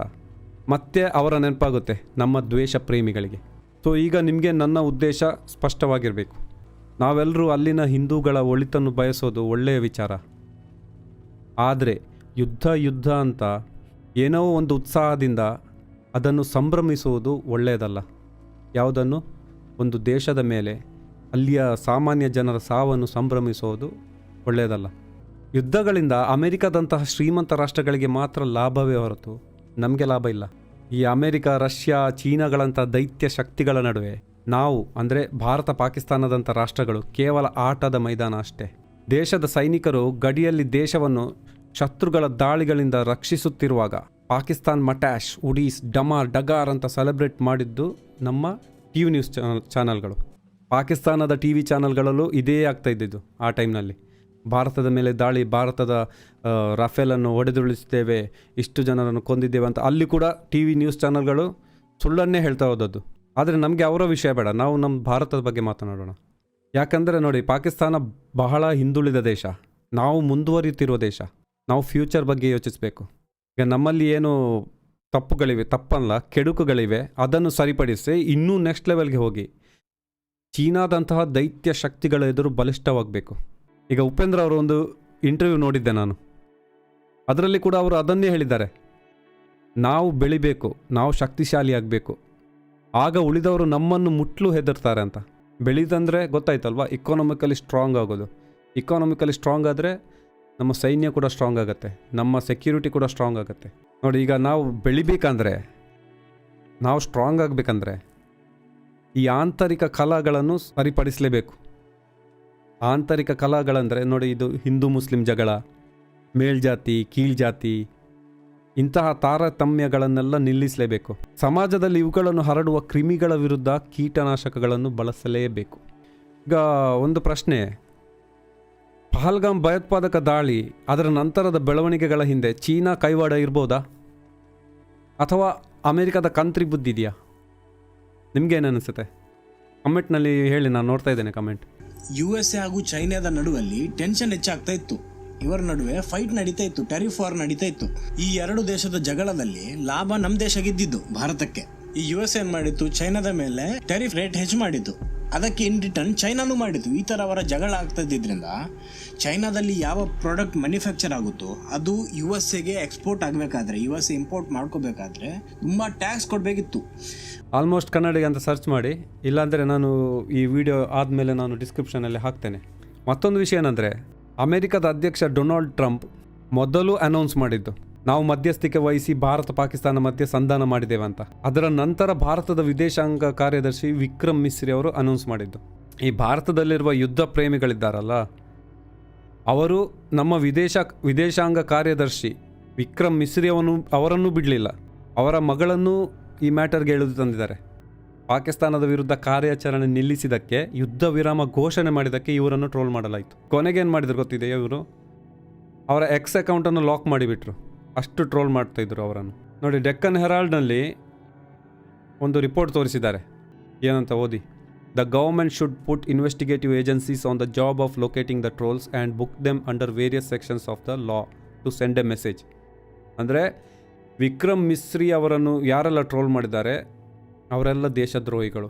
ಮತ್ತೆ ಅವರ ನೆನಪಾಗುತ್ತೆ ನಮ್ಮ ದ್ವೇಷ ಪ್ರೇಮಿಗಳಿಗೆ. ಸೊ ಈಗ ನಿಮಗೆ ನನ್ನ ಉದ್ದೇಶ ಸ್ಪಷ್ಟವಾಗಿರಬೇಕು. ನಾವೆಲ್ಲರೂ ಅಲ್ಲಿನ ಹಿಂದೂಗಳ ಒಳಿತನ್ನು ಬಯಸೋದು ಒಳ್ಳೆಯ ವಿಚಾರ. ಆದರೆ ಯುದ್ಧ ಯುದ್ಧ ಅಂತ ಏನೋ ಒಂದು ಉತ್ಸಾಹದಿಂದ ಅದನ್ನು ಸಂಭ್ರಮಿಸುವುದು ಒಳ್ಳೆಯದಲ್ಲ. ಯಾವುದನ್ನು? ಒಂದು ದೇಶದ ಮೇಲೆ ಅಲ್ಲಿಯ ಸಾಮಾನ್ಯ ಜನರ ಸಾವನ್ನು ಸಂಭ್ರಮಿಸುವುದು ಒಳ್ಳೆಯದಲ್ಲ. ಯುದ್ಧಗಳಿಂದ ಅಮೆರಿಕದಂತಹ ಶ್ರೀಮಂತ ರಾಷ್ಟ್ರಗಳಿಗೆ ಮಾತ್ರ ಲಾಭವೇ ಹೊರತು ನಮಗೆ ಲಾಭ ಇಲ್ಲ. ಈ ಅಮೆರಿಕ, ರಷ್ಯಾ, ಚೀನಾಗಳಂಥ ದೈತ್ಯ ಶಕ್ತಿಗಳ ನಡುವೆ ನಾವು, ಅಂದರೆ ಭಾರತ, ಪಾಕಿಸ್ತಾನದಂಥ ರಾಷ್ಟ್ರಗಳು ಕೇವಲ ಆಟದ ಮೈದಾನ ಅಷ್ಟೇ. ದೇಶದ ಸೈನಿಕರು ಗಡಿಯಲ್ಲಿ ದೇಶವನ್ನು ಶತ್ರುಗಳ ದಾಳಿಗಳಿಂದ ರಕ್ಷಿಸುತ್ತಿರುವಾಗ ಪಾಕಿಸ್ತಾನ್ ಮಟ್ಯಾಶ್ ಉಡೀಸ್, ಡಮಾರ್, ಡಗಾರ್ ಅಂತ ಸೆಲೆಬ್ರೇಟ್ ಮಾಡಿದ್ದು ನಮ್ಮ ಟಿ ವಿ ನ್ಯೂಸ್ ಚಾನಲ್ ಚಾನಲ್ಗಳು. ಪಾಕಿಸ್ತಾನದ ಟಿ ವಿ ಚಾನಲ್ಗಳಲ್ಲೂ ಇದೇ ಆಗ್ತಾ ಇದ್ದಿದ್ದು ಆ ಟೈಮ್ನಲ್ಲಿ. ಭಾರತದ ಮೇಲೆ ದಾಳಿ, ಭಾರತದ ರಫೇಲನ್ನು ಹೊಡೆದುರುಳಿಸಿದ್ದೇವೆ ಇಷ್ಟು ಜನರನ್ನು ಕೊಂದಿದ್ದೇವೆ ಅಂತ. ಅಲ್ಲಿ ಕೂಡ ಟಿ ವಿ ನ್ಯೂಸ್ ಚಾನಲ್ಗಳು ಸುಳ್ಳನ್ನೇ ಹೇಳ್ತಾ ಹೋದದ್ದು. ಆದರೆ ನಮಗೆ ಅವರ ವಿಷಯ ಬೇಡ. ನಾವು ನಮ್ಮ ಭಾರತದ ಬಗ್ಗೆ ಮಾತನಾಡೋಣ. ಯಾಕಂದರೆ ನೋಡಿ, ಪಾಕಿಸ್ತಾನ ಬಹಳ ಹಿಂದುಳಿದ ದೇಶ. ನಾವು ಮುಂದುವರಿಯುತ್ತಿರುವ ದೇಶ. ನಾವು ಫ್ಯೂಚರ್ ಬಗ್ಗೆ ಯೋಚಿಸಬೇಕು. ಈಗ ನಮ್ಮಲ್ಲಿ ಏನು ತಪ್ಪುಗಳಿವೆ, ತಪ್ಪಲ್ಲ, ಕೆಡುಕುಗಳಿವೆ, ಅದನ್ನು ಸರಿಪಡಿಸಿ ಇನ್ನೂ ನೆಕ್ಸ್ಟ್ ಲೆವೆಲ್ಗೆ ಹೋಗಿ. ಚೀನಾದಂತಹ ದೈತ್ಯ ಶಕ್ತಿಗಳ ಎದುರು ಬಲಿಷ್ಠವಾಗಬೇಕು. ಈಗ ಉಪೇಂದ್ರ ಅವರು ಒಂದು ಇಂಟರ್ವ್ಯೂ ನೋಡಿದ್ದೆ ನಾನು. ಅದರಲ್ಲಿ ಕೂಡ ಅವರು ಅದನ್ನೇ ಹೇಳಿದ್ದಾರೆ. ನಾವು ಬೆಳಿಬೇಕು, ನಾವು ಶಕ್ತಿಶಾಲಿ ಆಗಬೇಕು. ಆಗ ಉಳಿದವರು ನಮ್ಮನ್ನು ಮುಟ್ಲು ಹೆದರ್ತಾರೆ ಅಂತ. ಬೆಳೀದಂದರೆ ಗೊತ್ತಾಯ್ತಲ್ವಾ ಇಕಾನಮಿಕಲಿ ಸ್ಟ್ರಾಂಗ್ ಆಗೋದು. ಇಕಾನಮಿಕಲಿ ಸ್ಟ್ರಾಂಗ್ ಆದರೆ ನಮ್ಮ ಸೈನ್ಯ ಕೂಡ ಸ್ಟ್ರಾಂಗ್ ಆಗುತ್ತೆ, ನಮ್ಮ ಸೆಕ್ಯೂರಿಟಿ ಕೂಡ ಸ್ಟ್ರಾಂಗ್ ಆಗುತ್ತೆ. ನೋಡಿ, ಈಗ ನಾವು ಬೆಳಿಬೇಕಂದ್ರೆ, ನಾವು ಸ್ಟ್ರಾಂಗ್ ಆಗಬೇಕಂದ್ರೆ ಈ ಆಂತರಿಕ ಕಲಾಗಳನ್ನು ಸರಿಪಡಿಸಲೇಬೇಕು. ಆಂತರಿಕ ಕಲಾಗಳಂದರೆ ನೋಡಿ ಇದು ಹಿಂದೂ ಮುಸ್ಲಿಂ ಜಗಳ ಮೇಲ್ಜಾತಿ ಕೀಳ್ಜಾತಿ ಇಂತಹ ತಾರತಮ್ಯಗಳನ್ನೆಲ್ಲ ನಿಲ್ಲಿಸಲೇಬೇಕು. ಸಮಾಜದಲ್ಲಿ ಇವುಗಳನ್ನು ಹರಡುವ ಕ್ರಿಮಿಗಳ ವಿರುದ್ಧ ಕೀಟನಾಶಕಗಳನ್ನು ಬಳಸಲೇಬೇಕು. ಈಗ ಒಂದು ಪ್ರಶ್ನೆ, ಪಹಲ್ಗಾಮ್ ಭಯೋತ್ಪಾದಕ ದಾಳಿ ಅದರ ನಂತರದ ಬೆಳವಣಿಗೆಗಳ ಹಿಂದೆ ಚೀನಾ ಕೈವಾಡ ಇರ್ಬೋದಾ? ಅಥವಾ ಅಮೆರಿಕದ ಕಂತ್ರಿ ಬುದ್ಧಿದೆಯಾ ನಿಮ್ಗೇನು ಅನಿಸುತ್ತೆ? ಕಮೆಂಟ್ನಲ್ಲಿ ಹೇಳಿ, ನಾನು ನೋಡ್ತಾ ಇದ್ದೇನೆ ಕಮೆಂಟ್ ಯು ಎಸ್ ಎ ಹಾಗೂ ಚೈನಾದ ನಡುವಲ್ಲಿ ಟೆನ್ಷನ್ ಹೆಚ್ಚಾಗ್ತಾ ಇತ್ತು. ಇವರ ನಡುವೆ ಫೈಟ್ ನಡೀತಾ ಇತ್ತು ಟೆರಿಫ್ ವಾರ್ ನಡೀತಾ ಇತ್ತು. ಈ ಎರಡು ದೇಶದ ಜಗಳದಲ್ಲಿ ಲಾಭ ನಮ್ಮ ದೇಶ ಗೆದ್ದಿದ್ದು, ಭಾರತಕ್ಕೆ. ಈ ಯು ಎಸ್ ಏನ್ ಮಾಡಿತ್ತು? ಚೈನಾದ ಮೇಲೆ ಟೆರಿಫ್ ರೇಟ್ ಹೆಚ್ಚು ಮಾಡಿದ್ದು. ಅದಕ್ಕೆ ಇನ್ ರಿಟರ್ನ್ ಚೈನಾನು ಮಾಡಿತ್ತು ಈ ತರ ಅವರ ಜಗಳ ಆಗ್ತಾ ಇದ್ದಿದ್ರಿಂದ ಚೈನಾದಲ್ಲಿ ಯಾವ ಪ್ರಾಡಕ್ಟ್ ಮ್ಯಾನುಫ್ಯಾಕ್ಚರ್ ಆಗುತ್ತೋ ಅದು ಯು ಎಸ್ ಎಗೆ ಎಕ್ಸ್ಪೋರ್ಟ್ ಆಗಬೇಕಾದ್ರೆ ಯು ಎಸ್ ಇಂಪೋರ್ಟ್ ಮಾಡ್ಕೋಬೇಕಾದ್ರೆ ತುಂಬ ಟ್ಯಾಕ್ಸ್ ಕೊಡಬೇಕಿತ್ತು. ಆಲ್ಮೋಸ್ಟ್ ಕನ್ನಡಿಗೆ ಅಂತ ಸರ್ಚ್ ಮಾಡಿ, ಇಲ್ಲಾಂದರೆ ನಾನು ಈ ವಿಡಿಯೋ ಆದಮೇಲೆ ನಾನು ಡಿಸ್ಕ್ರಿಪ್ಷನಲ್ಲಿ ಹಾಕ್ತೇನೆ. ಮತ್ತೊಂದು ವಿಷಯ ಏನಂದರೆ, ಅಮೆರಿಕದ ಅಧ್ಯಕ್ಷ ಡೊನಾಲ್ಡ್ ಟ್ರಂಪ್ ಮೊದಲು ಅನೌನ್ಸ್ ಮಾಡಿದ್ದು, ನಾವು ಮಧ್ಯಸ್ಥಿಕೆ ವಹಿಸಿ ಭಾರತ ಪಾಕಿಸ್ತಾನ ಮಧ್ಯೆ ಸಂಧಾನ ಮಾಡಿದ್ದೇವೆ ಅಂತ. ಅದರ ನಂತರ ಭಾರತದ ವಿದೇಶಾಂಗ ಕಾರ್ಯದರ್ಶಿ ವಿಕ್ರಮ್ ಮಿಸ್ರಿ ಅವರು ಅನೌನ್ಸ್ ಮಾಡಿದ್ದು. ಈ ಭಾರತದಲ್ಲಿರುವ ಯುದ್ಧ ಪ್ರೇಮಿಗಳಿದ್ದಾರಲ್ಲ ಅವರು ನಮ್ಮ ವಿದೇಶ, ವಿದೇಶಾಂಗ ಕಾರ್ಯದರ್ಶಿ ವಿಕ್ರಮ್ ಮಿಸ್ರಿ ಅವನು ಅವರನ್ನು ಬಿಡಲಿಲ್ಲ. ಅವರ ಮಗಳನ್ನು ಈ ಮ್ಯಾಟರ್ಗೆ ಎಳೆದು ತಂದಿದ್ದಾರೆ. ಪಾಕಿಸ್ತಾನದ ವಿರುದ್ಧ ಕಾರ್ಯಾಚರಣೆ ನಿಲ್ಲಿಸಿದ್ದಕ್ಕೆ, ಯುದ್ಧ ವಿರಾಮ ಘೋಷಣೆ ಮಾಡಿದ್ದಕ್ಕೆ ಇವರನ್ನು ಟ್ರೋಲ್ ಮಾಡಲಾಯಿತು. ಕೊನೆಗೇನು ಮಾಡಿದ್ರು ಗೊತ್ತಿದೆಯಾ ಇವರು? ಅವರ ಎಕ್ಸ್ ಅಕೌಂಟನ್ನು ಲಾಕ್ ಮಾಡಿಬಿಟ್ರು. ಅಷ್ಟು ಟ್ರೋಲ್ ಮಾಡ್ತಾ ಇದ್ರು ಅವರನ್ನು. ನೋಡಿ, ಡೆಕ್ಕನ್ ಹೆರಾಲ್ಡ್ನಲ್ಲಿ ಒಂದು ರಿಪೋರ್ಟ್ ತೋರಿಸಿದ್ದಾರೆ. ಏನಂತ ಓದಿ. The government should put investigative agencies on the job of locating the trolls and book them under various sections of the law to send a message ಅಂದರೆ ವಿಕ್ರಮ್ ಮಿಸ್ರಿ ಅವರನ್ನು ಯಾರೆಲ್ಲ ಟ್ರೋಲ್ ಮಾಡಿದ್ದಾರೆ? ಅವರೆಲ್ಲ ದೇಶದ್ರೋಹಿಗಳು.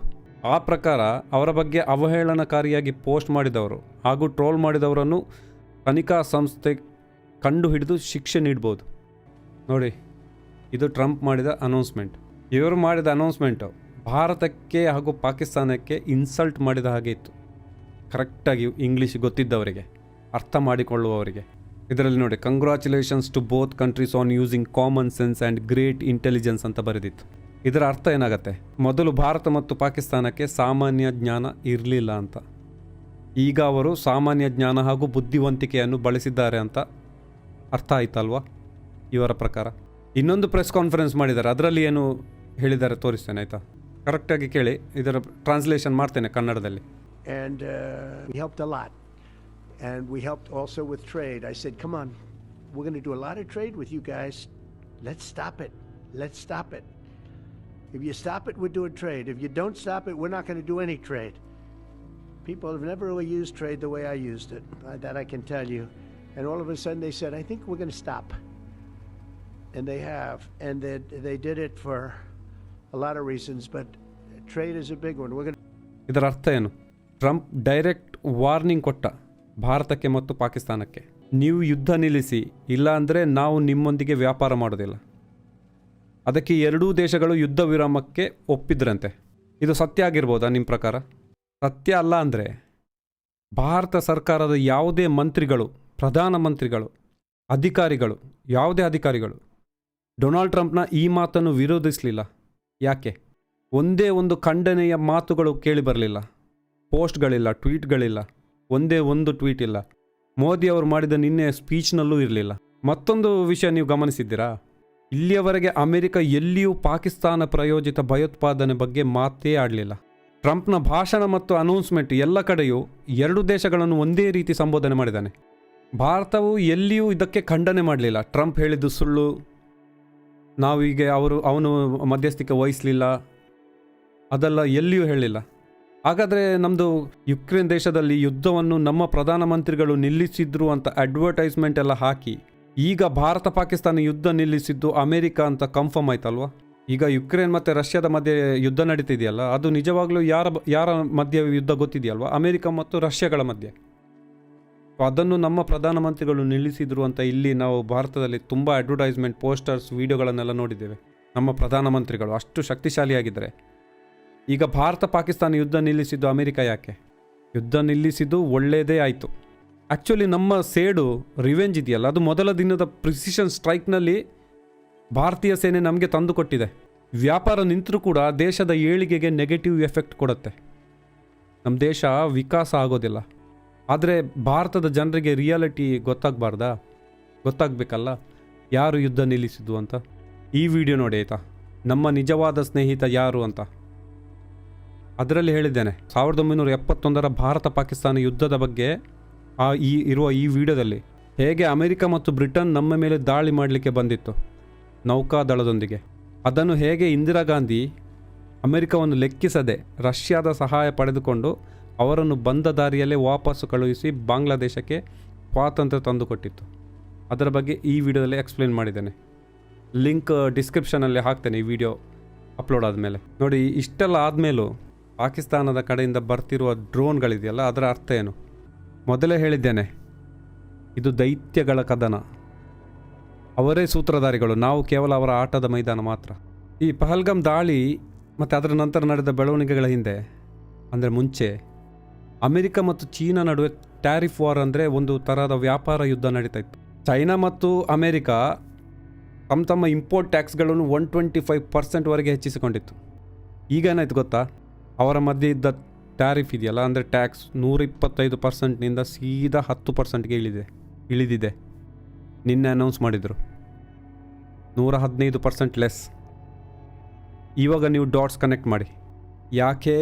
ಆ ಪ್ರಕಾರ ಅವರ ಬಗ್ಗೆ ಅವಹೇಳನಕಾರಿಯಾಗಿ ಪೋಸ್ಟ್ ಮಾಡಿದವರು ಹಾಗೂ ಟ್ರೋಲ್ ಮಾಡಿದವರನ್ನು ತನಿಖಾ ಸಂಸ್ಥೆ ಕಂಡು ಹಿಡಿದು ಶಿಕ್ಷೆ ನೀಡ್ಬೋದು. ನೋಡಿ, ಇದು ಟ್ರಂಪ್ ಮಾಡಿದ ಅನೌನ್ಸ್ಮೆಂಟ್ ಇವರು ಮಾಡಿದ ಅನೌನ್ಸ್ಮೆಂಟು ಭಾರತಕ್ಕೆ ಹಾಗೂ ಪಾಕಿಸ್ತಾನಕ್ಕೆ ಇನ್ಸಲ್ಟ್ ಮಾಡಿದ ಹಾಗೆ ಇತ್ತು. ಕರೆಕ್ಟಾಗಿ ಇಂಗ್ಲೀಷ್ ಗೊತ್ತಿದ್ದವರಿಗೆ, ಅರ್ಥ ಮಾಡಿಕೊಳ್ಳುವವರಿಗೆ. ಇದರಲ್ಲಿ ನೋಡಿ congratulations to both countries on using common sense and great intelligence ಅಂತ ಬರೆದಿತ್ತು. ಇದರ ಅರ್ಥ ಏನಾಗುತ್ತೆ? ಮೊದಲು ಭಾರತ ಮತ್ತು ಪಾಕಿಸ್ತಾನಕ್ಕೆ ಸಾಮಾನ್ಯ ಜ್ಞಾನ ಇರಲಿಲ್ಲ ಅಂತ. ಈಗ ಅವರು ಸಾಮಾನ್ಯ ಜ್ಞಾನ ಹಾಗೂ ಬುದ್ಧಿವಂತಿಕೆಯನ್ನು ಬಳಸಿದ್ದಾರೆ ಅಂತ ಅರ್ಥ ಆಯ್ತಲ್ವಾ? ಇವರ ಪ್ರಕಾರ. ಇನ್ನೊಂದು ಪ್ರೆಸ್ ಕಾನ್ಫರೆನ್ಸ್ ಮಾಡಿದ್ದಾರೆ. ಅದರಲ್ಲಿ ಏನು ಹೇಳಿದ್ದಾರೆ ತೋರಿಸ್ತೇನೆ, ಆಯಿತಾ? ಕರೆಕ್ಟಾಗಿ ಕೇಳಿ ಇದರ ಟ್ರಾನ್ಸ್ಲೇಷನ್ ಮಾಡ್ತೇನೆ ಕನ್ನಡದಲ್ಲಿ and uh, we helped a lot. And we helped also with trade. I said, come on, we're going to do a lot of trade with you guys. Let's stop it. Let's stop it. If you stop it, we're doing trade. If you don't stop it, we're not going to do any trade. People have never really used trade the way I used it. Uh, that I can tell you. And all of a sudden they said, I think we're going to stop. And they have. And they, they did it for ಇದರ ಅರ್ಥ ಏನು? Trump direct warning ಕೊಟ್ಟ ಭಾರತಕ್ಕೆ ಮತ್ತು ಪಾಕಿಸ್ತಾನಕ್ಕೆ. ನೀವು ಯುದ್ಧ ನಿಲ್ಲಿಸಿ, ಇಲ್ಲ ಅಂದರೆ ನಾವು ನಿಮ್ಮೊಂದಿಗೆ ವ್ಯಾಪಾರ ಮಾಡೋದಿಲ್ಲ. ಅದಕ್ಕೆ ಎರಡೂ ದೇಶಗಳು ಯುದ್ಧ ವಿರಾಮಕ್ಕೆ ಒಪ್ಪಿದ್ರಂತೆ. ಇದು ಸತ್ಯ ಆಗಿರ್ಬೋದಾ ನಿಮ್ಮ ಪ್ರಕಾರ? ಸತ್ಯ ಅಲ್ಲ ಅಂದರೆ ಭಾರತ ಸರ್ಕಾರದ ಯಾವುದೇ ಮಂತ್ರಿಗಳು ಪ್ರಧಾನಮಂತ್ರಿಗಳು ಅಧಿಕಾರಿಗಳು, ಯಾವುದೇ ಅಧಿಕಾರಿಗಳು, ಡೊನಾಲ್ಡ್ ಟ್ರಂಪ್ನ ಈ ಮಾತನ್ನು ವಿರೋಧಿಸಲಿಲ್ಲ. ಯಾಕೆ? ಒಂದೇ ಒಂದು ಖಂಡನೆಯ ಮಾತುಗಳು ಕೇಳಿ ಬರಲಿಲ್ಲ. ಪೋಸ್ಟ್ಗಳಿಲ್ಲ, ಟ್ವೀಟ್ಗಳಿಲ್ಲ. ಒಂದೇ ಒಂದು ಟ್ವೀಟ್ ಇಲ್ಲ. ಮೋದಿ ಅವರು ಮಾಡಿದ ನಿನ್ನೆ ಸ್ಪೀಚ್ನಲ್ಲೂ ಇರಲಿಲ್ಲ. ಮತ್ತೊಂದು ವಿಷಯ ನೀವು ಗಮನಿಸಿದ್ದೀರಾ? ಇಲ್ಲಿಯವರೆಗೆ ಅಮೆರಿಕ ಎಲ್ಲಿಯೂ ಪಾಕಿಸ್ತಾನ ಪ್ರಾಯೋಜಿತ ಭಯೋತ್ಪಾದನೆ ಬಗ್ಗೆ ಮಾತೇ ಆಡಲಿಲ್ಲ. ಟ್ರಂಪ್ನ ಭಾಷಣ ಮತ್ತು ಅನೌನ್ಸ್ಮೆಂಟ್ ಎಲ್ಲ ಕಡೆಯೂ ಎರಡು ದೇಶಗಳನ್ನು ಒಂದೇ ರೀತಿ ಸಂಬೋಧನೆ ಮಾಡಿದ್ದಾನೆ. ಭಾರತವು ಎಲ್ಲಿಯೂ ಇದಕ್ಕೆ ಖಂಡನೆ ಮಾಡಲಿಲ್ಲ. ಟ್ರಂಪ್ ಹೇಳಿದ್ದು ಸುಳ್ಳು ನಾವೀಗ ಅವರು, ಅವನು ಮಧ್ಯಸ್ಥಿಕೆ ವಹಿಸಲಿಲ್ಲ. ಅದೆಲ್ಲ ಎಲ್ಲಿಯೂ ಹೇಳಿಲ್ಲ ಹಾಗಾದರೆ ನಮ್ಮದು ಯುಕ್ರೇನ್ ದೇಶದಲ್ಲಿ ಯುದ್ಧವನ್ನು ನಮ್ಮ ಪ್ರಧಾನಮಂತ್ರಿಗಳು ನಿಲ್ಲಿಸಿದ್ರು ಅಂತ ಅಡ್ವರ್ಟೈಸ್ಮೆಂಟ್ ಎಲ್ಲ ಹಾಕಿ, ಈಗ ಭಾರತ ಪಾಕಿಸ್ತಾನ ಯುದ್ಧ ನಿಲ್ಲಿಸಿದ್ದು ಅಮೆರಿಕ ಅಂತ ಕನ್ಫರ್ಮ್ ಆಯ್ತಲ್ವಾ? ಈಗ ಯುಕ್ರೇನ್ ಮತ್ತು ರಷ್ಯಾದ ಮಧ್ಯೆ ಯುದ್ಧ ನಡೀತಿದೆಯಲ್ಲ, ಅದು ನಿಜವಾಗ್ಲೂ ಯಾರ ಯಾರ ಮಧ್ಯೆ ಯುದ್ಧ ಗೊತ್ತಿದೆಯಲ್ವಾ? ಅಮೆರಿಕ ಮತ್ತು ರಷ್ಯಾಗಳ ಮಧ್ಯೆ. ಅದನ್ನು ನಮ್ಮ ಪ್ರಧಾನಮಂತ್ರಿಗಳು ನಿಲ್ಲಿಸಿದ್ರು ಅಂತ ಇಲ್ಲಿ ನಾವು ಭಾರತದಲ್ಲಿ ತುಂಬ ಅಡ್ವರ್ಟೈಸ್ಮೆಂಟ್ ಪೋಸ್ಟರ್ಸ್ ವಿಡಿಯೋಗಳನ್ನೆಲ್ಲ ನೋಡಿದ್ದೇವೆ. ನಮ್ಮ ಪ್ರಧಾನಮಂತ್ರಿಗಳು ಅಷ್ಟು ಶಕ್ತಿಶಾಲಿಯಾಗಿದ್ದಾರೆ. ಈಗ ಭಾರತ ಪಾಕಿಸ್ತಾನ ಯುದ್ಧ ನಿಲ್ಲಿಸಿದ್ದು ಅಮೆರಿಕ ಯಾಕೆ? ಯುದ್ಧ ನಿಲ್ಲಿಸಿದ್ದು ಒಳ್ಳೆಯದೇ ಆಯಿತು. ಆ್ಯಕ್ಚುಲಿ ನಮ್ಮ ಸೇಡು ರಿವೆಂಜ್ ಇದೆಯಲ್ಲ, ಅದು ಮೊದಲ ದಿನದ ಪ್ರಿಸಿಷನ್ ಸ್ಟ್ರೈಕ್ನಲ್ಲಿ ಭಾರತೀಯ ಸೇನೆ ನಮಗೆ ತಂದು ಕೊಟ್ಟಿದೆ. ವ್ಯಾಪಾರ ನಿಂತರೂ ಕೂಡ ದೇಶದ ಏಳಿಗೆಗೆ ನೆಗೆಟಿವ್ ಎಫೆಕ್ಟ್ ಕೊಡುತ್ತೆ. ನಮ್ಮ ದೇಶ ವಿಕಾಸ ಆಗೋದಿಲ್ಲ. ಆದರೆ ಭಾರತದ ಜನರಿಗೆ ರಿಯಾಲಿಟಿ ಗೊತ್ತಾಗಬಾರ್ದಾ? ಗೊತ್ತಾಗಬೇಕಲ್ಲ? ಯಾರು ಯುದ್ಧ ನಿಲ್ಲಿಸಿದ್ದು ಅಂತ? ಈ ವಿಡಿಯೋ ನೋಡಿ ಆಯಿತಾ? ನಮ್ಮ ನಿಜವಾದ ಸ್ನೇಹಿತ ಯಾರು ಅಂತ? ಅದರಲ್ಲಿ ಹೇಳಿದ್ದೇನೆ, ಸಾವಿರದ ಒಂಬೈನೂರ ಎಪ್ಪತ್ತೊಂದರ ಭಾರತ ಪಾಕಿಸ್ತಾನ ಯುದ್ಧದ ಬಗ್ಗೆ ಆ ಈ, ಇರುವ ಈ ವಿಡಿಯೋದಲ್ಲಿ ಹೇಗೆ ಅಮೆರಿಕ ಮತ್ತು ಬ್ರಿಟನ್ ನಮ್ಮ ಮೇಲೆ ದಾಳಿ ಮಾಡಲಿಕ್ಕೆ ಬಂದಿತ್ತು, ನೌಕಾದಳದೊಂದಿಗೆ. ಅದನ್ನು ಹೇಗೆ ಇಂದಿರಾ ಗಾಂಧಿ ಅಮೆರಿಕವನ್ನು ಲೆಕ್ಕಿಸದೆ ರಷ್ಯಾದ ಸಹಾಯ ಪಡೆದುಕೊಂಡು ಅವರನ್ನು ಬಂದ ದಾರಿಯಲ್ಲೇ ವಾಪಸ್ಸು ಕಳುಹಿಸಿ ಬಾಂಗ್ಲಾದೇಶಕ್ಕೆ ಸ್ವಾತಂತ್ರ್ಯ ತಂದುಕೊಟ್ಟಿತ್ತು. ಅದರ ಬಗ್ಗೆ ಈ ವಿಡಿಯೋದಲ್ಲಿ ಎಕ್ಸ್ಪ್ಲೇನ್ ಮಾಡಿದ್ದೇನೆ. ಲಿಂಕ್ ಡಿಸ್ಕ್ರಿಪ್ಷನಲ್ಲಿ ಹಾಕ್ತೇನೆ ಈ ವಿಡಿಯೋ ಅಪ್ಲೋಡ್ ಆದಮೇಲೆ. ನೋಡಿ, ಇಷ್ಟೆಲ್ಲ ಆದಮೇಲೂ ಪಾಕಿಸ್ತಾನದ ಕಡೆಯಿಂದ ಬರ್ತಿರುವ ಡ್ರೋನ್ಗಳಿದೆಯಲ್ಲ, ಅದರ ಅರ್ಥ ಏನು? ಮೊದಲೇ ಹೇಳಿದ್ದೇನೆ, ಇದು ದೈತ್ಯಗಳ ಕದನ. ಅವರೇ ಸೂತ್ರಧಾರಿಗಳು, ನಾವು ಕೇವಲ ಅವರ ಆಟದ ಮೈದಾನ ಮಾತ್ರ. ಈ ಪಹಲ್ಗಾಮ್ ದಾಳಿ ಮತ್ತು ಅದರ ನಂತರ ನಡೆದ ಬೆಳವಣಿಗೆಗಳ ಹಿಂದೆ, ಅಂದರೆ ಮುಂಚೆ ಅಮೆರಿಕ ಮತ್ತು ಚೀನಾ ನಡುವೆ ಟ್ಯಾರಿಫ್ ವಾರ್ ಅಂದರೆ ಒಂದು ಥರದ ವ್ಯಾಪಾರ ಯುದ್ಧ ನಡೀತಾ ಇತ್ತು. ಚೈನಾ ಮತ್ತು ಅಮೆರಿಕ ತಮ್ಮ ತಮ್ಮ ಇಂಪೋರ್ಟ್ ಟ್ಯಾಕ್ಸ್ಗಳನ್ನು ಒನ್ ಟ್ವೆಂಟಿ ಫೈವ್ ಪರ್ಸೆಂಟ್ವರೆಗೆ ಹೆಚ್ಚಿಸಿಕೊಂಡಿತ್ತು. ಈಗೇನಾಯ್ತು ಗೊತ್ತಾ? ಅವರ ಮಧ್ಯೆ ಇದ್ದ ಟ್ಯಾರಿಫ್ ಇದೆಯಲ್ಲ, ಅಂದರೆ ಟ್ಯಾಕ್ಸ್ ನೂರ ಇಪ್ಪತ್ತೈದು ಪರ್ಸೆಂಟ್ನಿಂದ ಸೀದಾ ಹತ್ತು ಪರ್ಸೆಂಟ್ಗೆ ಇಳಿದೆ, ಇಳಿದಿದೆ. ನಿನ್ನೆ ಅನೌನ್ಸ್ ಮಾಡಿದರು. ನೂರ ಹದಿನೈದು ಪರ್ಸೆಂಟ್ ಲೆಸ್ ಇವಾಗ ನೀವು ಡಾಟ್ಸ್ ಕನೆಕ್ಟ್ ಮಾಡಿ. ಯಾಕೆ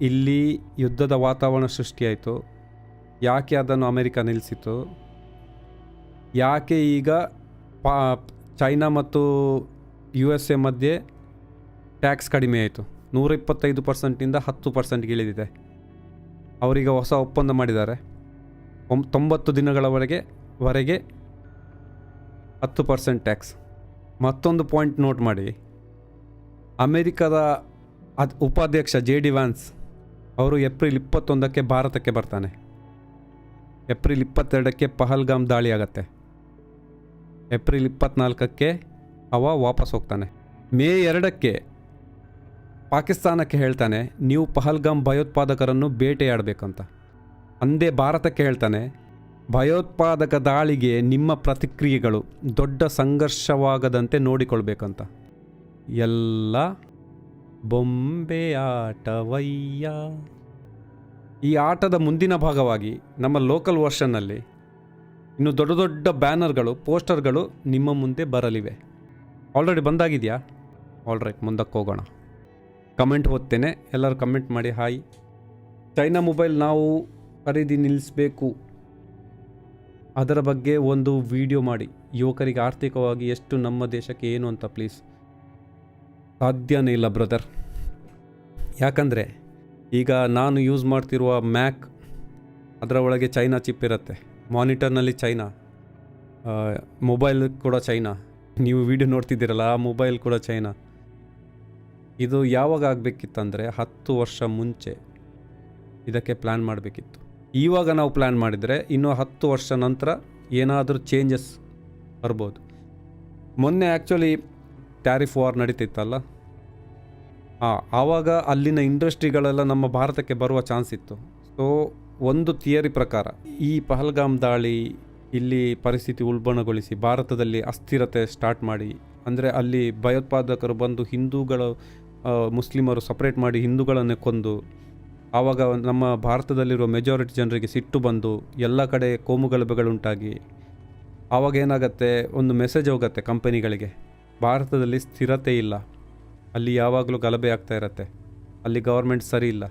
ಇಲ್ಲಿ ಯುದ್ಧದ ವಾತಾವರಣ ಸೃಷ್ಟಿಯಾಯಿತು. ಯಾಕೆ ಅದನ್ನು ಅಮೆರಿಕ ನಿಲ್ಲಿಸಿತು? ಯಾಕೆ ಈಗ ಪಾ, ಚೈನಾ ಮತ್ತು ಯು ಎಸ್ ಎ ಮಧ್ಯೆ ಟ್ಯಾಕ್ಸ್ ಕಡಿಮೆ ಆಯಿತು? ನೂರ ಇಪ್ಪತ್ತೈದು ಪರ್ಸೆಂಟಿಂದ ಹತ್ತು ಪರ್ಸೆಂಟ್ಗೆ ಇಳಿದಿದೆ. ಅವರಿಗೆ ಹೊಸ ಒಪ್ಪಂದ ಮಾಡಿದ್ದಾರೆ. ಒಂ, ತೊಂಬತ್ತು ದಿನಗಳವರೆಗೆ, ವರೆಗೆ ಹತ್ತು ಪರ್ಸೆಂಟ್ ಟ್ಯಾಕ್ಸ್. ಮತ್ತೊಂದು ಪಾಯಿಂಟ್ ನೋಟ್ ಮಾಡಿ. ಅಮೆರಿಕದ ಅದು ಉಪಾಧ್ಯಕ್ಷ ಜೆ ಡಿ ವ್ಯಾನ್ಸ್ ಅವರು ಏಪ್ರಿಲ್ ಇಪ್ಪತ್ತೊಂದಕ್ಕೆ ಭಾರತಕ್ಕೆ ಬರ್ತಾನೆ. ಏಪ್ರಿಲ್ ಇಪ್ಪತ್ತೆರಡಕ್ಕೆ ಪಹಲ್ಗಾಮ್ ದಾಳಿ ಆಗತ್ತೆ ಏಪ್ರಿಲ್ ಇಪ್ಪತ್ತ್ನಾಲ್ಕಕ್ಕೆ ಅವ ವಾಪಸ್ ಹೋಗ್ತಾನೆ. ಮೇ ಎರಡಕ್ಕೆ ಪಾಕಿಸ್ತಾನಕ್ಕೆ ಹೇಳ್ತಾನೆ, ನೀವು ಪಹಲ್ಗಾಮ್ ಭಯೋತ್ಪಾದಕರನ್ನು ಬೇಟೆಯಾಡಬೇಕಂತ. ಅಂದೇ ಭಾರತಕ್ಕೆ ಹೇಳ್ತಾನೆ, ಭಯೋತ್ಪಾದಕ ದಾಳಿಗೆ ನಿಮ್ಮ ಪ್ರತಿಕ್ರಿಯೆಗಳು ದೊಡ್ಡ ಸಂಘರ್ಷವಾಗದಂತೆ ನೋಡಿಕೊಳ್ಬೇಕಂತ. ಎಲ್ಲ ಬೊಂಬೆ ಆಟವಯ್ಯ ಈ ಆಟದ ಮುಂದಿನ ಭಾಗವಾಗಿ ನಮ್ಮ ಲೋಕಲ್ ವರ್ಷನ್ನಲ್ಲಿ ಇನ್ನು ದೊಡ್ಡ ದೊಡ್ಡ ಬ್ಯಾನರ್ಗಳು, ಪೋಸ್ಟರ್ಗಳು ನಿಮ್ಮ ಮುಂದೆ ಬರಲಿವೆ. ಆಲ್ರೆಡಿ ಬಂದಾಗಿದೆಯಾ? ಆಲ್ ರೈಟ್ ಮುಂದಕ್ಕೆ ಹೋಗೋಣ. ಕಮೆಂಟ್ ಓದ್ತೇನೆ. ಎಲ್ಲರೂ ಕಮೆಂಟ್ ಮಾಡಿ ಹಾಯ್ ಚೈನಾ ಮೊಬೈಲ್ ನಾವು ಖರೀದಿ ನಿಲ್ಲಿಸಬೇಕು. ಅದರ ಬಗ್ಗೆ ಒಂದು ವಿಡಿಯೋ ಮಾಡಿ. ಯುವಕರಿಗೆ ಆರ್ಥಿಕವಾಗಿ ಎಷ್ಟು ನಮ್ಮ ದೇಶಕ್ಕೆ ಏನು ಅಂತ ಪ್ಲೀಸ್ ಸಾಧ್ಯನೇ ಇಲ್ಲ ಬ್ರದರ್ ಯಾಕಂದರೆ ಈಗ ನಾನು ಯೂಸ್ ಮಾಡ್ತಿರುವ ಮ್ಯಾಕ್ ಅದರ ಒಳಗೆ ಚೈನಾ ಚಿಪ್ ಇರುತ್ತೆ. ಮಾನಿಟರ್ನಲ್ಲಿ ಚೈನಾ ಮೊಬೈಲ್ ಕೂಡ ಚೈನಾ ನೀವು ವಿಡಿಯೋ ನೋಡ್ತಿದ್ದೀರಲ್ಲ, ಆ ಮೊಬೈಲ್ ಕೂಡ ಚೈನಾ ಇದು ಯಾವಾಗ ಆಗಬೇಕಿತ್ತಂದರೆ ಹತ್ತು ವರ್ಷ ಮುಂಚೆ ಇದಕ್ಕೆ ಪ್ಲ್ಯಾನ್ ಮಾಡಬೇಕಿತ್ತು. ಇವಾಗ ನಾವು ಪ್ಲ್ಯಾನ್ ಮಾಡಿದರೆ ಇನ್ನೂ ಹತ್ತು ವರ್ಷ ನಂತರ ಏನಾದರೂ ಚೇಂಜಸ್ ಬರ್ಬೋದು. ಮೊನ್ನೆ ಆ್ಯಕ್ಚುಲಿ ಟ್ಯಾರಿಫ್ ವಾರ್ ನಡೀತಿತ್ತಲ್ಲ? ಹಾಂ ಆವಾಗ ಅಲ್ಲಿನ ಇಂಡಸ್ಟ್ರಿಗಳೆಲ್ಲ ನಮ್ಮ ಭಾರತಕ್ಕೆ ಬರುವ ಚಾನ್ಸ್ ಇತ್ತು. ಸೊ ಒಂದು ಥಿಯರಿ ಪ್ರಕಾರ, ಈ ಪಹಲ್ಗಾಮ್ ದಾಳಿ ಇಲ್ಲಿ ಪರಿಸ್ಥಿತಿ ಉಲ್ಬಣಗೊಳಿಸಿ ಭಾರತದಲ್ಲಿ ಅಸ್ಥಿರತೆ ಸ್ಟಾರ್ಟ್ ಮಾಡಿ, ಅಂದರೆ ಅಲ್ಲಿ ಭಯೋತ್ಪಾದಕರು ಬಂದು ಹಿಂದೂಗಳು ಮುಸ್ಲಿಮರು ಸಪ್ರೇಟ್ ಮಾಡಿ ಹಿಂದೂಗಳನ್ನೇ ಕೊಂದು, ಆವಾಗ ನಮ್ಮ ಭಾರತದಲ್ಲಿರುವ ಮೆಜಾರಿಟಿ ಜನರಿಗೆ ಸಿಟ್ಟು ಬಂದು ಎಲ್ಲ ಕಡೆ ಕೋಮುಗಲಭೆಗಳುಂಟಾಗಿ, ಆವಾಗ ಏನಾಗುತ್ತೆ, ಒಂದು ಮೆಸೇಜ್ ಹೋಗುತ್ತೆ ಕಂಪನಿಗಳಿಗೆ. ಭಾರತದಲ್ಲಿ ಸ್ಥಿರತೆ ಇಲ್ಲ. ಅಲ್ಲಿ ಯಾವಾಗಲೂ ಗಲಭೆ ಆಗ್ತಾ ಇರತ್ತೆ. ಅಲ್ಲಿ ಗೌರ್ಮೆಂಟ್ ಸರಿ ಇಲ್ಲ.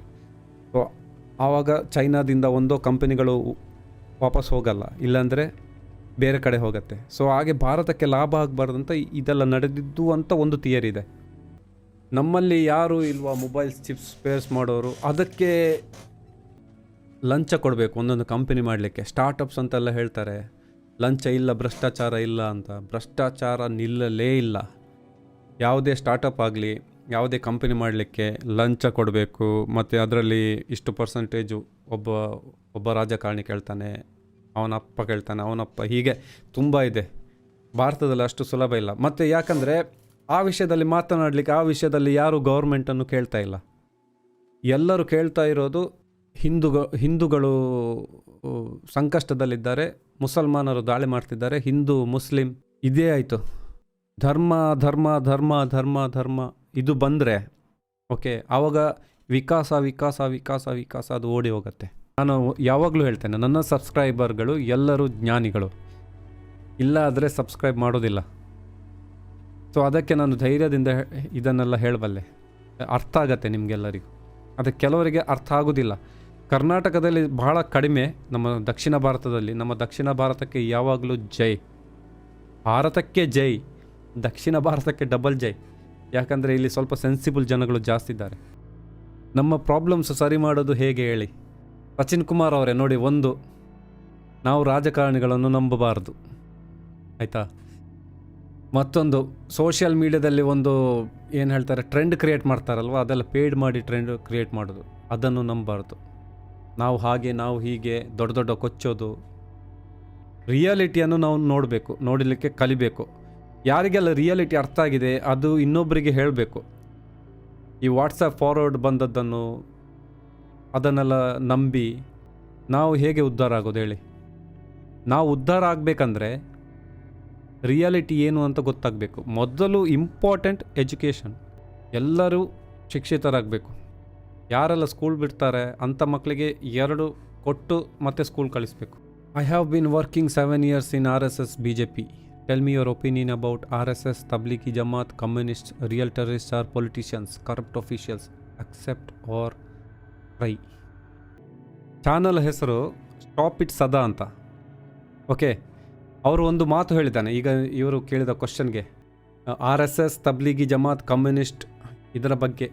ಸೊ, ಆವಾಗ ಚೈನಾದಿಂದ ಒಂದೋ ಕಂಪನಿಗಳು ವಾಪಸ್ ಹೋಗಲ್ಲ. ಇಲ್ಲಾಂದರೆ ಬೇರೆ ಕಡೆ ಹೋಗುತ್ತೆ. ಸೊ, ಹಾಗೆ ಭಾರತಕ್ಕೆ ಲಾಭ ಆಗಬಾರ್ದಂತ ಇದೆಲ್ಲ ನಡೆದಿದ್ದು ಅಂತ ಒಂದು ಥಿಯರಿ ಇದೆ. ನಮ್ಮಲ್ಲಿ ಯಾರು ಇಲ್ವಾ ಮೊಬೈಲ್ ಚಿಪ್ಸ್ ಫೇಸ್ ಮಾಡೋರು? ಅದಕ್ಕೆ ಲಂಚ ಕೊಡಬೇಕು ಒಂದೊಂದು ಕಂಪನಿ ಮಾಡಲಿಕ್ಕೆ. ಸ್ಟಾರ್ಟಪ್ಸ್ ಅಂತೆಲ್ಲ ಹೇಳ್ತಾರೆ. ಲಂಚ ಇಲ್ಲ, ಭ್ರಷ್ಟಾಚಾರ ಇಲ್ಲ ಅಂತ. ಭ್ರಷ್ಟಾಚಾರ ನಿಲ್ಲಲೇ ಇಲ್ಲ. ಯಾವುದೇ ಸ್ಟಾರ್ಟಪ್ ಆಗಲಿ, ಯಾವುದೇ ಕಂಪನಿ ಮಾಡಲಿಕ್ಕೆ ಲಂಚ ಕೊಡಬೇಕು, ಮತ್ತು ಅದರಲ್ಲಿ ಇಷ್ಟು ಪರ್ಸೆಂಟೇಜು ಒಬ್ಬ ಒಬ್ಬ ರಾಜಕಾರಣಿ ಕೇಳ್ತಾನೆ, ಅವನಪ್ಪ ಕೇಳ್ತಾನೆ, ಅವನಪ್ಪ ಹೀಗೆ ತುಂಬ ಇದೆ. ಭಾರತದಲ್ಲಿ ಅಷ್ಟು ಸುಲಭ ಇಲ್ಲ. ಮತ್ತು ಯಾಕಂದರೆ ಆ ವಿಷಯದಲ್ಲಿ ಮಾತನಾಡಲಿಕ್ಕೆ, ಆ ವಿಷಯದಲ್ಲಿ ಯಾರೂ ಗೌರ್ಮೆಂಟನ್ನು ಕೇಳ್ತಾ ಇಲ್ಲ. ಎಲ್ಲರೂ ಕೇಳ್ತಾ ಇರೋದು ಹಿಂದೂಗ, ಹಿಂದೂಗಳು, ಸಂಕಷ್ಟದಲ್ಲಿದ್ದಾರೆ. ಮುಸಲ್ಮಾನರು ದಾಳಿ ಮಾಡ್ತಿದ್ದಾರೆ, ಹಿಂದೂ, ಮುಸ್ಲಿಂ, ಇದೇ ಆಯಿತು. ಧರ್ಮ ಧರ್ಮ ಧರ್ಮ ಧರ್ಮ ಧರ್ಮ, ಇದು ಬಂದರೆ, ಓಕೆ, ಆವಾಗ ವಿಕಾಸ ವಿಕಾಸ ವಿಕಾಸ ವಿಕಾಸ ಅದು ಓಡಿ ಹೋಗುತ್ತೆ. ನಾನು ಯಾವಾಗಲೂ ಹೇಳ್ತೇನೆ, ನನ್ನ ಸಬ್ಸ್ಕ್ರೈಬರ್ಗಳು ಎಲ್ಲರೂ ಜ್ಞಾನಿಗಳು. ಇಲ್ಲ ಆದರೆ ಸಬ್ಸ್ಕ್ರೈಬ್ ಮಾಡೋದಿಲ್ಲ. ಸೊ ಅದಕ್ಕೆ ನಾನು ಧೈರ್ಯದಿಂದ ಇದನ್ನೆಲ್ಲ ಹೇಳಬಲ್ಲೆ. ಅರ್ಥ ಆಗತ್ತೆ ನಿಮಗೆಲ್ಲರಿಗೂ. ಅದಕ್ಕೆ ಕೆಲವರಿಗೆ ಅರ್ಥ ಆಗೋದಿಲ್ಲ. ಕರ್ನಾಟಕದಲ್ಲಿ ಬಹಳ ಕಡಿಮೆ ನಮ್ಮ ದಕ್ಷಿಣ ಭಾರತದಲ್ಲಿ. ನಮ್ಮ ದಕ್ಷಿಣ ಭಾರತಕ್ಕೆ ಯಾವಾಗಲೂ ಜೈ. ಭಾರತಕ್ಕೆ ಜೈ. ದಕ್ಷಿಣ ಭಾರತಕ್ಕೆ ಡಬಲ್ ಜೈ. ಯಾಕಂದರೆ ಇಲ್ಲಿ ಸ್ವಲ್ಪ ಸೆನ್ಸಿಬಲ್ ಜನಗಳು ಜಾಸ್ತಿ ಇದ್ದಾರೆ. ನಮ್ಮ ಪ್ರಾಬ್ಲಮ್ಸ್ ಸರಿ ಮಾಡೋದು ಹೇಗೆ ಹೇಳಿ? ಸಚಿನ್ ಕುಮಾರ್ ಅವರೇ, ನೋಡಿ ಒಂದು. ನಾವು ರಾಜಕಾರಣಿಗಳನ್ನು ನಂಬಬಾರದು. ಆಯಿತಾ? ಮತ್ತೊಂದು ಸೋಷಿಯಲ್ ಮೀಡ್ಯಾದಲ್ಲಿ ಒಂದು ಏನು ಹೇಳ್ತಾರೆ ಟ್ರೆಂಡ್ ಕ್ರಿಯೇಟ್ ಮಾಡ್ತಾರಲ್ವ? ಅದೆಲ್ಲ ಪೇಯ್ಡ್ ಮಾಡಿ ಟ್ರೆಂಡ್ ಕ್ರಿಯೇಟ್ ಮಾಡೋದು. ಅದನ್ನು ನಂಬಬಾರ್ದು. ನಾವು ಹಾಗೆ, ನಾವು ಹೀಗೆ, ದೊಡ್ಡ ದೊಡ್ಡ ಕೊಚ್ಚೋದು. ರಿಯಾಲಿಟಿಯನ್ನು ನಾವು ನೋಡಬೇಕು, ನೋಡಲಿಕ್ಕೆ ಕಲಿಬೇಕು. ಯಾರಿಗೆಲ್ಲ ರಿಯಾಲಿಟಿ ಅರ್ಥ ಆಗಿದೆ, ಅದು ಇನ್ನೊಬ್ಬರಿಗೆ ಹೇಳಬೇಕು. ಈ ವಾಟ್ಸಪ್ ಫಾರ್ವರ್ಡ್ ಬಂದದ್ದನ್ನು, ಅದನ್ನೆಲ್ಲ ನಂಬಿ ನಾವು ಹೇಗೆ ಉದ್ಧಾರ ಆಗೋದು ಹೇಳಿ. ನಾವು ಉದ್ಧಾರ ಆಗಬೇಕಂದ್ರೆ, ರಿಯಾಲಿಟಿ ಏನು ಅಂತ ಗೊತ್ತಾಗಬೇಕು. ಮೊದಲು ಇಂಪಾರ್ಟೆಂಟ್ ಎಜುಕೇಷನ್ ಎಲ್ಲರೂ ಶಿಕ್ಷಿತರಾಗಬೇಕು. ಯಾರೆಲ್ಲ ಸ್ಕೂಲ್ ಬಿಡ್ತಾರೆ ಅಂಥ ಮಕ್ಕಳಿಗೆ ಎರಡು ಕೊಟ್ಟು ಮತ್ತೆ ಸ್ಕೂಲ್ ಕಳಿಸ್ಬೇಕು. I have been working seven years in R S S B J P tell me your opinion about R S S Tablighi Jamaat communist real terrorist are politicians corrupt officials accept are try channel ಹೆಸರು stop it ಸದಾ ಅಂತ. Okay ಅವರು ಒಂದು ಮಾತು ಹೇಳಿದ್ದಾನೆ. ಈಗ ಇವರು ಕೇಳಿದ ಕ್ವಶನ್ಗೆ R S S Tablighi Jamaat communist ಇದರ ಬಗ್ಗೆ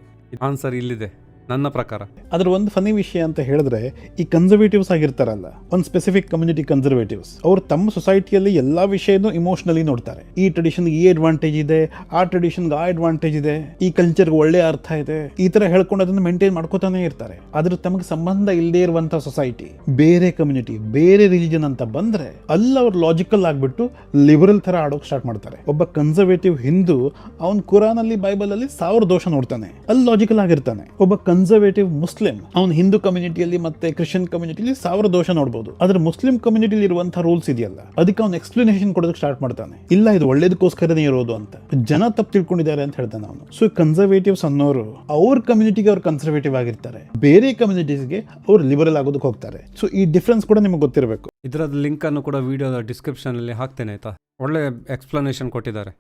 ಆನ್ಸರ್ ಇಲ್ಲಿದೆ. ನನ್ನ ಪ್ರಕಾರ. ಅದ್ರ ಒಂದು ಫನಿ ವಿಷಯ ಅಂತ ಹೇಳಿದ್ರೆ, ಈ ಕನ್ಸರ್ವೇಟಿವ್ಸ್ ಆಗಿರ್ತಾರಲ್ಲ, ಒಂದು ಸ್ಪೆಸಿಫಿಕ್ ಕಮ್ಯುನಿಟಿ ಕನ್ಸರ್ವೇಟಿವ್ಸ್ ಅವರು ತಮ್ಮ ಸೊಸೈಟಿಯಲ್ಲಿ ಎಲ್ಲಾ ವಿಷಯನೂ ಇಮೋಷನಲಿ ನೋಡ್ತಾರೆ. ಈ ಟ್ರೆಡಿಷನ್ ಈ ಅಡ್ವಾಂಟೇಜ್ ಇದೆ, ಆ ಟ್ರೆಡಿಷನ್ಗೆ ಆ ಅಡ್ವಾಂಟೇಜ್ ಇದೆ, ಈ ಕಲ್ಚರ್ಗೆ ಒಳ್ಳೆ ಅರ್ಥ ಇದೆ, ಈ ತರ ಹೇಳ್ಕೊಂಡು ಅದನ್ನು ಮೇಂಟೈನ್ ಮಾಡ್ಕೋತಾನೆ ಇರ್ತಾರೆ. ಆದ್ರೆ ತಮಗೆ ಸಂಬಂಧ ಇಲ್ಲದೆ ಇರುವಂತ ಸೊಸೈಟಿ ಬೇರೆ ಕಮ್ಯುನಿಟಿ ಬೇರೆ ರಿಲಿಜನ್ ಅಂತ ಬಂದ್ರೆ, ಅಲ್ಲಿ ಅವ್ರು ಲಾಜಿಕಲ್ ಆಗ್ಬಿಟ್ಟು ಲಿಬರಲ್ ತರ ಆಡೋಕ್ ಸ್ಟಾರ್ಟ್ ಮಾಡ್ತಾರೆ. ಒಬ್ಬ ಕನ್ಸರ್ವೇಟಿವ್ ಹಿಂದೂ, ಅವನ್ ಕುರಾನ್ ಅಲ್ಲಿ ಬೈಬಲ್ ಅಲ್ಲಿ ಸಾವಿರ ದೋಷ ನೋಡ್ತಾನೆ. ಅಲ್ಲಿ ಲಾಜಿಕಲ್ ಆಗಿರ್ತಾನೆ. ಒಬ್ಬ ಕನ್ಸರ್ವೇಟಿವ್ ಮುಸ್ಲಿಂ ಅವನ್ ಹಿಂದೂ ಕಮ್ಯುನಿಟಿಯಲ್ಲಿ ಮತ್ತೆ ಕ್ರಿಶ್ಚಿಯನ್ ಕಮ್ಯುನಿಟಿಯಲ್ಲಿ ಸಾವಿರ ದೋಷ ನೋಡಬಹುದು ಆದ್ರೆ ಮುಸ್ಲಿಂ ಕಮ್ಯುನಿಟಿಲಿ ಇರುವಂತಹ ರೂಲ್ಸ್ ಇದೆಯಲ್ಲ, ಅದಕ್ಕೆ ಅವ್ನು ಎಕ್ಸ್ಪ್ಲನೇಷನ್ ಕೊಡೋದಕ್ಕೆ ಸ್ಟಾರ್ಟ್ ಮಾಡ್ತಾನೆ. ಇಲ್ಲ, ಇದು ಒಳ್ಳೇದಕ್ಕೋಸ್ಕರನೇ ಇರೋದು ಅಂತ. ಜನ ತಪ್ಪು ತಿಳ್ಕೊಂಡಿದ್ದಾರೆ ಅಂತ ಹೇಳ್ತಾನೆ ಅವನು. ಸೊ ಕನ್ಸರ್ವೇಟಿವ್ಸ್ ಅನ್ನೋರು ಅವ್ರ ಕಮ್ಯುನಿಟಿಗೆ ಅವ್ರು ಕನ್ಸರ್ವೇಟಿವ್ ಆಗಿರ್ತಾರೆ. ಬೇರೆ ಕಮ್ಯುನಿಟೀಸ್ಗೆ ಅವ್ರು ಲಿಬರಲ್ ಆಗೋದಕ್ಕೆ ಹೋಗ್ತಾರೆ. ಸೊ ಈ ಡಿಫ್ರೆನ್ಸ್ ಕೂಡ ನಿಮಗೆ ಗೊತ್ತಿರಬೇಕು. ಇದರ ಲಿಂಕ್ ಅನ್ನು ಕೂಡ ವಿಡಿಯೋದ ಡಿಸ್ಕ್ರಿಪ್ಷನಲ್ಲಿ ಹಾಕ್ತೇನೆ ಆಯ್ತಾ? ಒಳ್ಳೆ ಎಕ್ಸ್ಪ್ಲನೇಷನ್ ಕೊಟ್ಟಿದ್ದಾರೆ.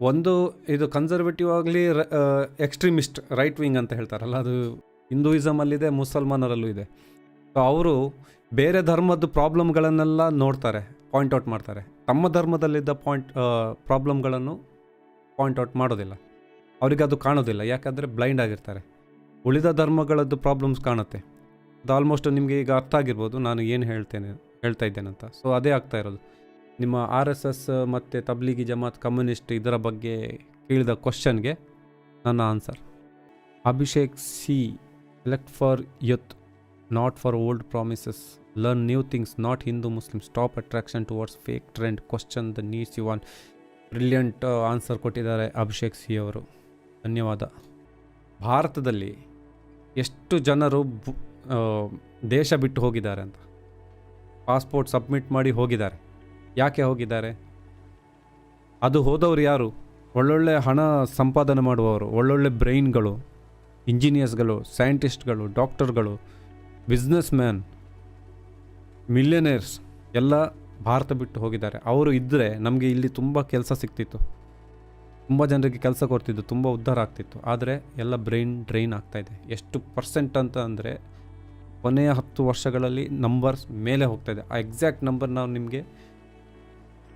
ಒಂದು ಇದು ಕನ್ಸರ್ವೇಟಿವ್ ಆಗಲಿ ಎಕ್ಸ್ಟ್ರೀಮಿಸ್ಟ್ ರೈಟ್ ವಿಂಗ್ ಅಂತ ಹೇಳ್ತಾರಲ್ಲ, ಅದು ಹಿಂದೂಯಿಸಮಲ್ಲಿದೆ ಮುಸಲ್ಮಾನರಲ್ಲೂ ಇದೆ. ಸೊ ಅವರು ಬೇರೆ ಧರ್ಮದ ಪ್ರಾಬ್ಲಮ್ಗಳನ್ನೆಲ್ಲ ನೋಡ್ತಾರೆ ಪಾಯಿಂಟ್ ಔಟ್ ಮಾಡ್ತಾರೆ. ತಮ್ಮ ಧರ್ಮದಲ್ಲಿದ್ದ ಪಾಯಿಂಟ್ ಪ್ರಾಬ್ಲಮ್ಗಳನ್ನು ಪಾಯಿಂಟ್ ಔಟ್ ಮಾಡೋದಿಲ್ಲ. ಅವರಿಗೆ ಅದು ಕಾಣೋದಿಲ್ಲ, ಯಾಕಂದರೆ ಬ್ಲೈಂಡ್ ಆಗಿರ್ತಾರೆ. ಉಳಿದ ಧರ್ಮಗಳದ್ದು ಪ್ರಾಬ್ಲಮ್ಸ್ ಕಾಣುತ್ತೆ. ಅದು ಆಲ್ಮೋಸ್ಟ್ ನಿಮಗೆ ಈಗ ಅರ್ಥ ಆಗಿರ್ಬೋದು, ನಾನು ಏನು ಹೇಳ್ತೇನೆ, ಹೇಳ್ತಾ ಇದ್ದೇನೆ ಅಂತ ಸೊ ಅದೇ ಆಗ್ತಾ ಇರೋದು. ನಿಮ್ಮ ಆರ್ ಎಸ್ ಎಸ್ ಮತ್ತು ತಬ್ಲಿಗಿ ಜಮಾತ್ ಕಮ್ಯುನಿಸ್ಟ್ ಇದರ ಬಗ್ಗೆ ಕೇಳಿದ ಕ್ವಶನ್ಗೆ ನನ್ನ answer Abhishek C elect for youth not for old promises learn new things not Hindu Muslim stop attraction towards fake trend question the needs you want brilliant answer ಕೊಟ್ಟಿದ್ದಾರೆ Abhishek C ಅವರು. ಧನ್ಯವಾದ. ಭಾರತದಲ್ಲಿ ಎಷ್ಟು ಜನರು ದೇಶ ಬಿಟ್ಟು ಹೋಗಿದ್ದಾರೆ ಅಂತ. ಪಾಸ್ಪೋರ್ಟ್ ಸಬ್ಮಿಟ್ ಮಾಡಿ ಹೋಗಿದ್ದಾರೆ. ಯಾಕೆ ಹೋಗಿದ್ದಾರೆ? ಅದು ಹೋದವರು ಯಾರು? ಒಳ್ಳೊಳ್ಳೆ ಹಣ ಸಂಪಾದನೆ ಮಾಡುವವರು, ಒಳ್ಳೊಳ್ಳೆ ಬ್ರೈನ್ಗಳು, ಇಂಜಿನಿಯರ್ಸ್ಗಳು, ಸೈಂಟಿಸ್ಟ್ಗಳು, ಡಾಕ್ಟರ್ಗಳು ಬಿಸ್ನೆಸ್ ಮ್ಯಾನ್ ಮಿಲಿಯನೇರ್ಸ್, ಎಲ್ಲ ಭಾರತ ಬಿಟ್ಟು ಹೋಗಿದ್ದಾರೆ. ಅವರು ಇದ್ದರೆ ನಮಗೆ ಇಲ್ಲಿ ತುಂಬ ಕೆಲಸ ಸಿಗ್ತಿತ್ತು. ತುಂಬ ಜನರಿಗೆ ಕೆಲಸ ಕೊಡ್ತಿದ್ದು, ತುಂಬ ಉದ್ಧಾರ ಆಗ್ತಿತ್ತು. ಆದರೆ ಎಲ್ಲ ಬ್ರೈನ್ ಡ್ರೈನ್ ಆಗ್ತಾಯಿದೆ ಎಷ್ಟು ಪರ್ಸೆಂಟ್ ಅಂತ ಅಂದರೆ ಕೊನೆಯ ಹತ್ತು ವರ್ಷಗಳಲ್ಲಿ ನಂಬರ್ಸ್ ಮೇಲೆ ಹೋಗ್ತಾಯಿದೆ ಆ ಎಕ್ಸಾಕ್ಟ್ ನಂಬರ್ ನಾವು ನಿಮಗೆ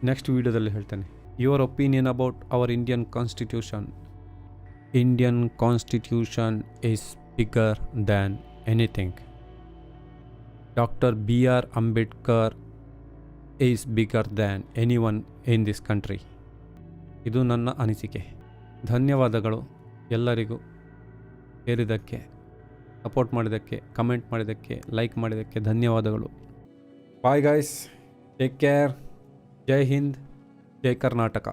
ನೆಕ್ಸ್ಟ್ ವೀಡಿಯೋದಲ್ಲಿ ಹೇಳ್ತೇನೆ. Your opinion about our Indian constitution Indian constitution is bigger than anything doctor B R Ambedkar is bigger than anyone in this country ಇದು ನನ್ನ ಅನಿಸಿಕೆ. ಧನ್ಯವಾದಗಳು ಎಲ್ಲರಿಗೂ. ಸೇರಿದ್ದಕ್ಕೆ ಸಪೋರ್ಟ್ ಮಾಡಿದ್ದಕ್ಕೆ ಕಮೆಂಟ್ ಮಾಡಿದ್ದಕ್ಕೆ ಲೈಕ್ ಮಾಡಿದ್ದಕ್ಕೆ ಧನ್ಯವಾದಗಳು. Bye guys take care Jai Hind Jai Karnataka